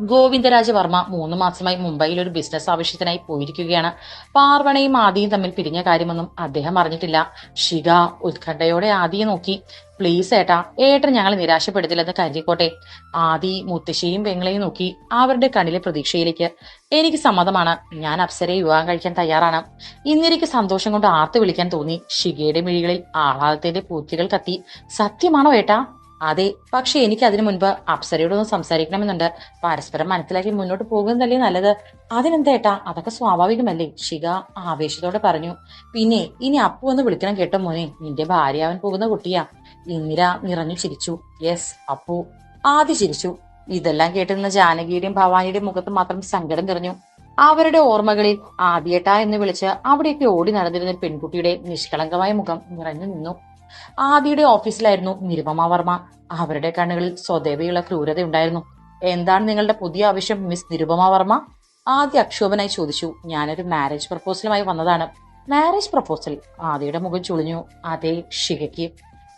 ഗോവിന്ദരാജവർമ്മ മൂന്ന് മാസമായി മുംബൈയിൽ ഒരു ബിസിനസ് ആവശ്യത്തിനായി പോയിരിക്കുകയാണ്. പാർവണയും ആദിയും തമ്മിൽ പിരിഞ്ഞ കാര്യമൊന്നും അദ്ദേഹം അറിഞ്ഞിട്ടില്ല. ഷിക ഉത്കണ്ഠയോടെ ആദിയെ നോക്കി. പ്ലീസ് ഏട്ടാ ഏട്ടൻ ഞങ്ങളെ നിരാശപ്പെടുത്തില്ലെന്ന് കരുതിക്കോട്ടെ. ആദി മുത്തശ്ശിയും പെങ്ങളെയും നോക്കി അവരുടെ കണ്ണിലെ പ്രതീക്ഷയിലേക്ക്. എനിക്ക് സമ്മതമാണ്. ഞാൻ അപ്സരയെ വിവാഹം കഴിക്കാൻ തയ്യാറാണ്. ഇന്നെനിക്ക് സന്തോഷം കൊണ്ട് ആർത്ത് വിളിക്കാൻ തോന്നി. ഷിഗയുടെ മിഴികളിൽ ആഹ്ലാദത്തിന്റെ പൂത്തികൾ കത്തി. സത്യമാണോ ഏട്ടാ? അതെ പക്ഷെ എനിക്ക് അതിനു മുൻപ് അപ്സരയോടൊന്ന് സംസാരിക്കണമെന്നുണ്ട്. പരസ്പരം മനസ്സിലാക്കി മുന്നോട്ട് പോകുന്നതല്ലേ നല്ലത്. അതിനെന്താ ഏട്ടാ? അതൊക്കെ സ്വാഭാവികമല്ലേ? ശിഖ ആവേശത്തോടെ പറഞ്ഞു. പിന്നെ ഇനി അപ്പു ഒന്ന് വിളിക്കണം കേട്ടോ മോനെ. നിന്റെ ഭാര്യാവൻ പോകുന്ന കുട്ടിയാ. ഇന്ദിര നിറഞ്ഞു ചിരിച്ചു. യെസ് അപ്പു. ആദ്യ ചിരിച്ചു. ഇതെല്ലാം കേട്ടിരുന്ന ജാനകിയുടെയും ഭവാനിയുടെയും മുഖത്ത് മാത്രം സങ്കടം നിറഞ്ഞു. അവരുടെ ഓർമ്മകളിൽ ആദ്യേട്ട എന്ന് വിളിച്ച് അവിടെയൊക്കെ ഓടി നടന്നിരുന്ന പെൺകുട്ടിയുടെ നിഷ്കളങ്കമായ മുഖം നിറഞ്ഞു നിന്നു. ആദിയുടെ ഓഫീസിലായിരുന്നു നിരുപമ വർമ്മ. അവരുടെ കണ്ണുകളിൽ സ്വദേവയുള്ള ക്രൂരതയുണ്ടായിരുന്നു. എന്താണ് നിങ്ങളുടെ പുതിയ ആവശ്യം മിസ് നിരുപമ വർമ്മ? ആദ്യ അക്ഷോഭനായി ചോദിച്ചു. ഞാനൊരു മാരേജ് പ്രപ്പോസലുമായി വന്നതാണ്. മാരേജ് പ്രപ്പോസൽ ആദിയുടെ മുഖം ചുളിഞ്ഞു. അതേ ഷികയ്ക്ക്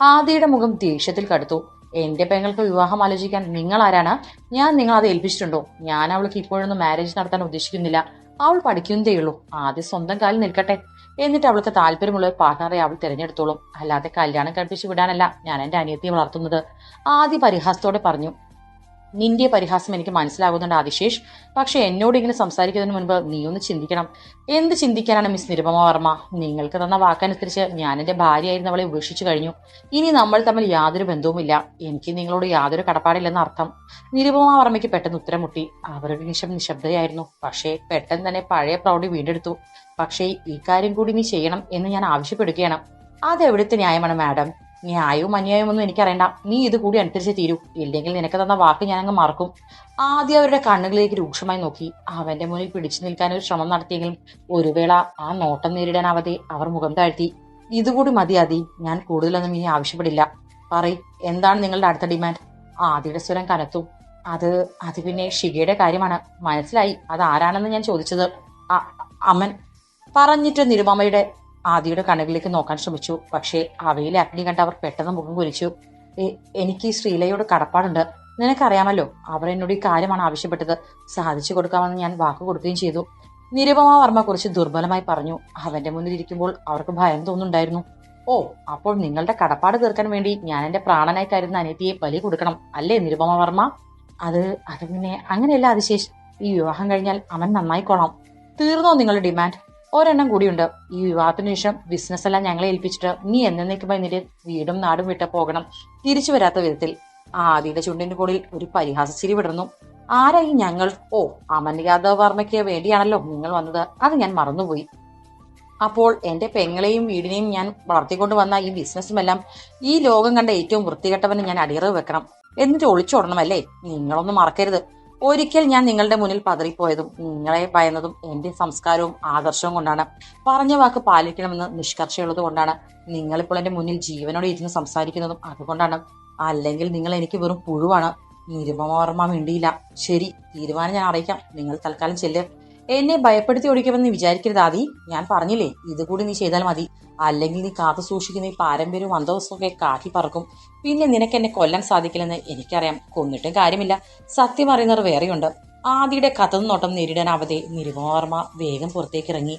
ആദിയുടെ മുഖം ദേഷ്യത്തിൽ കടുത്തു. എന്റെ പെങ്ങൾക്ക് വിവാഹം ആലോചിക്കാൻ നിങ്ങൾ ആരാണ്? ഞാൻ നിങ്ങൾ അത് ഏൽപ്പിച്ചിട്ടുണ്ടോ? ഞാൻ അവൾക്ക് ഇപ്പോഴൊന്നും മാരേജ് നടത്താൻ ഉദ്ദേശിക്കുന്നില്ല. അവൾ പഠിക്കുന്നതേയുള്ളൂ ആദ്യം സ്വന്തം കാലിൽ നിൽക്കട്ടെ. എന്നിട്ട് അവൾക്ക് താല്പര്യമുള്ള ഒരു പാർട്ണറെ അവൾ തിരഞ്ഞെടുത്തോളും. അല്ലാതെ കല്യാണം കഴിപ്പിച്ച് വിടാനല്ല ഞാൻ എന്റെ അനിയത്തിയെ വളർത്തുന്നത്. ആദ്യ പരിഹാസത്തോടെ പറഞ്ഞു നിന്റെ പരിഹാസം എനിക്ക് മനസ്സിലാകുന്നുണ്ട് ആദിശേഷ്. പക്ഷെ എന്നോട് ഇങ്ങനെ സംസാരിക്കുന്നതിന് മുൻപ് നീ ഒന്ന് ചിന്തിക്കണം. എന്ത് ചിന്തിക്കാനാണ് മിസ് നിരുപമ വർമ്മ? നിങ്ങൾക്ക് തന്ന വാക്കനുസരിച്ച് ഞാൻ എന്റെ ഭാര്യയായിരുന്ന അവളെ ഉപേക്ഷിച്ചു കഴിഞ്ഞു. ഇനി നമ്മൾ തമ്മിൽ യാതൊരു ബന്ധവുമില്ല. എനിക്ക് നിങ്ങളോട് യാതൊരു കടപ്പാടില്ലെന്ന് അർത്ഥം. നിരുപമ വർമ്മയ്ക്ക് പെട്ടെന്ന് ഉത്തരം മുട്ടി. അവരുടെ നിമിഷം നിശബ്ദയായിരുന്നു. പക്ഷേ പെട്ടെന്ന് തന്നെ പഴയ പ്രൗഢി വീണ്ടെടുത്തു. പക്ഷേ ഈ കാര്യം കൂടി നീ ചെയ്യണം എന്ന് ഞാൻ ആവശ്യപ്പെടുകയാണ്. അതെവിടുത്തെ ന്യായമാണ് മാഡം? ന്യായവും അന്യായവും ഒന്നും എനിക്കറിയണ്ട. നീ ഇത് കൂടി അനുസരിച്ച് തീരൂ. ഇല്ലെങ്കിൽ നിനക്ക് തന്ന വാക്ക് ഞാൻ അങ്ങ് മറക്കും. ആദ്യം അവരുടെ കണ്ണുകളിലേക്ക് രൂക്ഷമായി നോക്കി. അവന്റെ മുന്നിൽ പിടിച്ചു നിൽക്കാൻ ഒരു ശ്രമം നടത്തിയെങ്കിലും ഒരു വേള ആ നോട്ടം നേരിടാനാവാതെ അവർ മുഖം താഴ്ത്തി. ഇതുകൂടി മതി ആദി ഞാൻ കൂടുതലൊന്നും ഇനി ആവശ്യപ്പെടില്ല. പറ എന്താണ് നിങ്ങളുടെ അടുത്ത ഡിമാൻഡ്? ആദിയുടെ സ്വരം കനത്തു. അത് അത് പിന്നെ ഷിഗയുടെ കാര്യമാണ്. മനസ്സിലായി. അത് ആരാണെന്ന് ഞാൻ ചോദിച്ചത്. അമ്മൻ പറഞ്ഞിട്ട് നിരുമാമയുടെ ആദിയുടെ കണ്ണുകളിലേക്ക് നോക്കാൻ ശ്രമിച്ചു. പക്ഷേ അവയിലെ അഗ്നി കണ്ട് അവർ പെട്ടെന്ന് മുഖം കുലിച്ചു എനിക്ക് ഈ ശ്രീലയോട് കടപ്പാടുണ്ട്. നിനക്കറിയാമല്ലോ അവർ എന്നോട് ഈ കാര്യമാണ് ആവശ്യപ്പെട്ടത്. സാധിച്ചു കൊടുക്കാമെന്ന് ഞാൻ വാക്ക് കൊടുക്കുകയും ചെയ്തു. നിരുപമ വർമ്മ കുറിച്ച് ദുർബലമായി പറഞ്ഞു. അവന്റെ മുന്നിൽ ഇരിക്കുമ്പോൾ അവർക്ക് ഭയം തോന്നുന്നുണ്ടായിരുന്നു. ഓ അപ്പോൾ നിങ്ങളുടെ കടപ്പാട് തീർക്കാൻ വേണ്ടി ഞാൻ എന്റെ പ്രാണനായി കരുതുന്ന അനിയത്തിയെ ബലി കൊടുക്കണം അല്ലേ നിരുപമ വർമ്മ? അത് അത് പിന്നെ അങ്ങനെയല്ല അതിശേഷം. ഈ വിവാഹം കഴിഞ്ഞാൽ അവൻ നന്നായിക്കോളാം. തീർന്നോ നിങ്ങളുടെ ഡിമാൻഡ്? ഒരെണ്ണം കൂടിയുണ്ട്. ഈ വിവാഹത്തിന് ശേഷം ബിസിനസ് എല്ലാം ഞങ്ങളെ ഏൽപ്പിച്ചിട്ട് നീ എന്നേക്കുമായി നിന്റെ വീടും നാടും വിട്ട് പോകണം. തിരിച്ചു വരാത്ത വിധത്തിൽ ആദിയുടെ ചുണ്ടിന്റെ കൂടിൽ ഒരു പരിഹാസച്ചിരി വിടർന്നു. ആരായി ഞങ്ങൾ? ഓ അമൻ യാദവ് വർമ്മയ്ക്ക് വേണ്ടിയാണല്ലോ നിങ്ങൾ വന്നത്. അത് ഞാൻ മറന്നുപോയി. അപ്പോൾ എന്റെ പെങ്ങളെയും വീടിനെയും ഞാൻ വളർത്തിക്കൊണ്ട് വന്ന ഈ ബിസിനസ്സുമെല്ലാം ഈ ലോകം കണ്ട ഏറ്റവും വൃത്തികെട്ടവന് ഞാൻ അടിയറവ് വെക്കണം. എന്നിട്ട് ഒളിച്ചോടണമല്ലേ നിങ്ങളൊന്നും മറക്കരുത്. ഒരിക്കൽ ഞാൻ നിങ്ങളുടെ മുന്നിൽ പതറിപ്പോയതും നിങ്ങളെ ഭയന്നതും എന്റെ സംസ്കാരവും ആദർശവും കൊണ്ടാണ്. പറഞ്ഞ വാക്ക് പാലിക്കണമെന്ന് നിഷ്കർഷയുള്ളത് കൊണ്ടാണ്. നിങ്ങളിപ്പോൾ എന്റെ മുന്നിൽ ജീവനോട് ഇരുന്ന് സംസാരിക്കുന്നതും അതുകൊണ്ടാണ്. അല്ലെങ്കിൽ നിങ്ങൾ എനിക്ക് വെറും പുഴുവാണ്. നിരുപമോർമ്മ വേണ്ടിയില്ല ശരി തീരുമാനം ഞാൻ അറിയിക്കാം. നിങ്ങൾ തൽക്കാലം ചെല്ല്. എന്നെ ഭയപ്പെടുത്തി ഓടിക്കുമെന്ന് വിചാരിക്കരുത് ആദി. ഞാൻ പറഞ്ഞില്ലേ ഇതുകൂടി നീ ചെയ്താൽ മതി. അല്ലെങ്കിൽ നീ കാത്തു സൂക്ഷിക്കുന്ന ഈ പാരമ്പര്യവും അന്തവസ്തും ഒക്കെ കാക്കി പറക്കും. പിന്നെ നിനക്ക് എന്നെ കൊല്ലാൻ സാധിക്കില്ലെന്ന് എനിക്കറിയാം. കൊന്നിട്ടും കാര്യമില്ല. സത്യം അറിയുന്നവർ വേറെയുണ്ട്. ആദിയുടെ കഥ നോട്ടം നേരിടാനാവതെ നിരുപമവർമ്മ വേഗം പുറത്തേക്ക് ഇറങ്ങി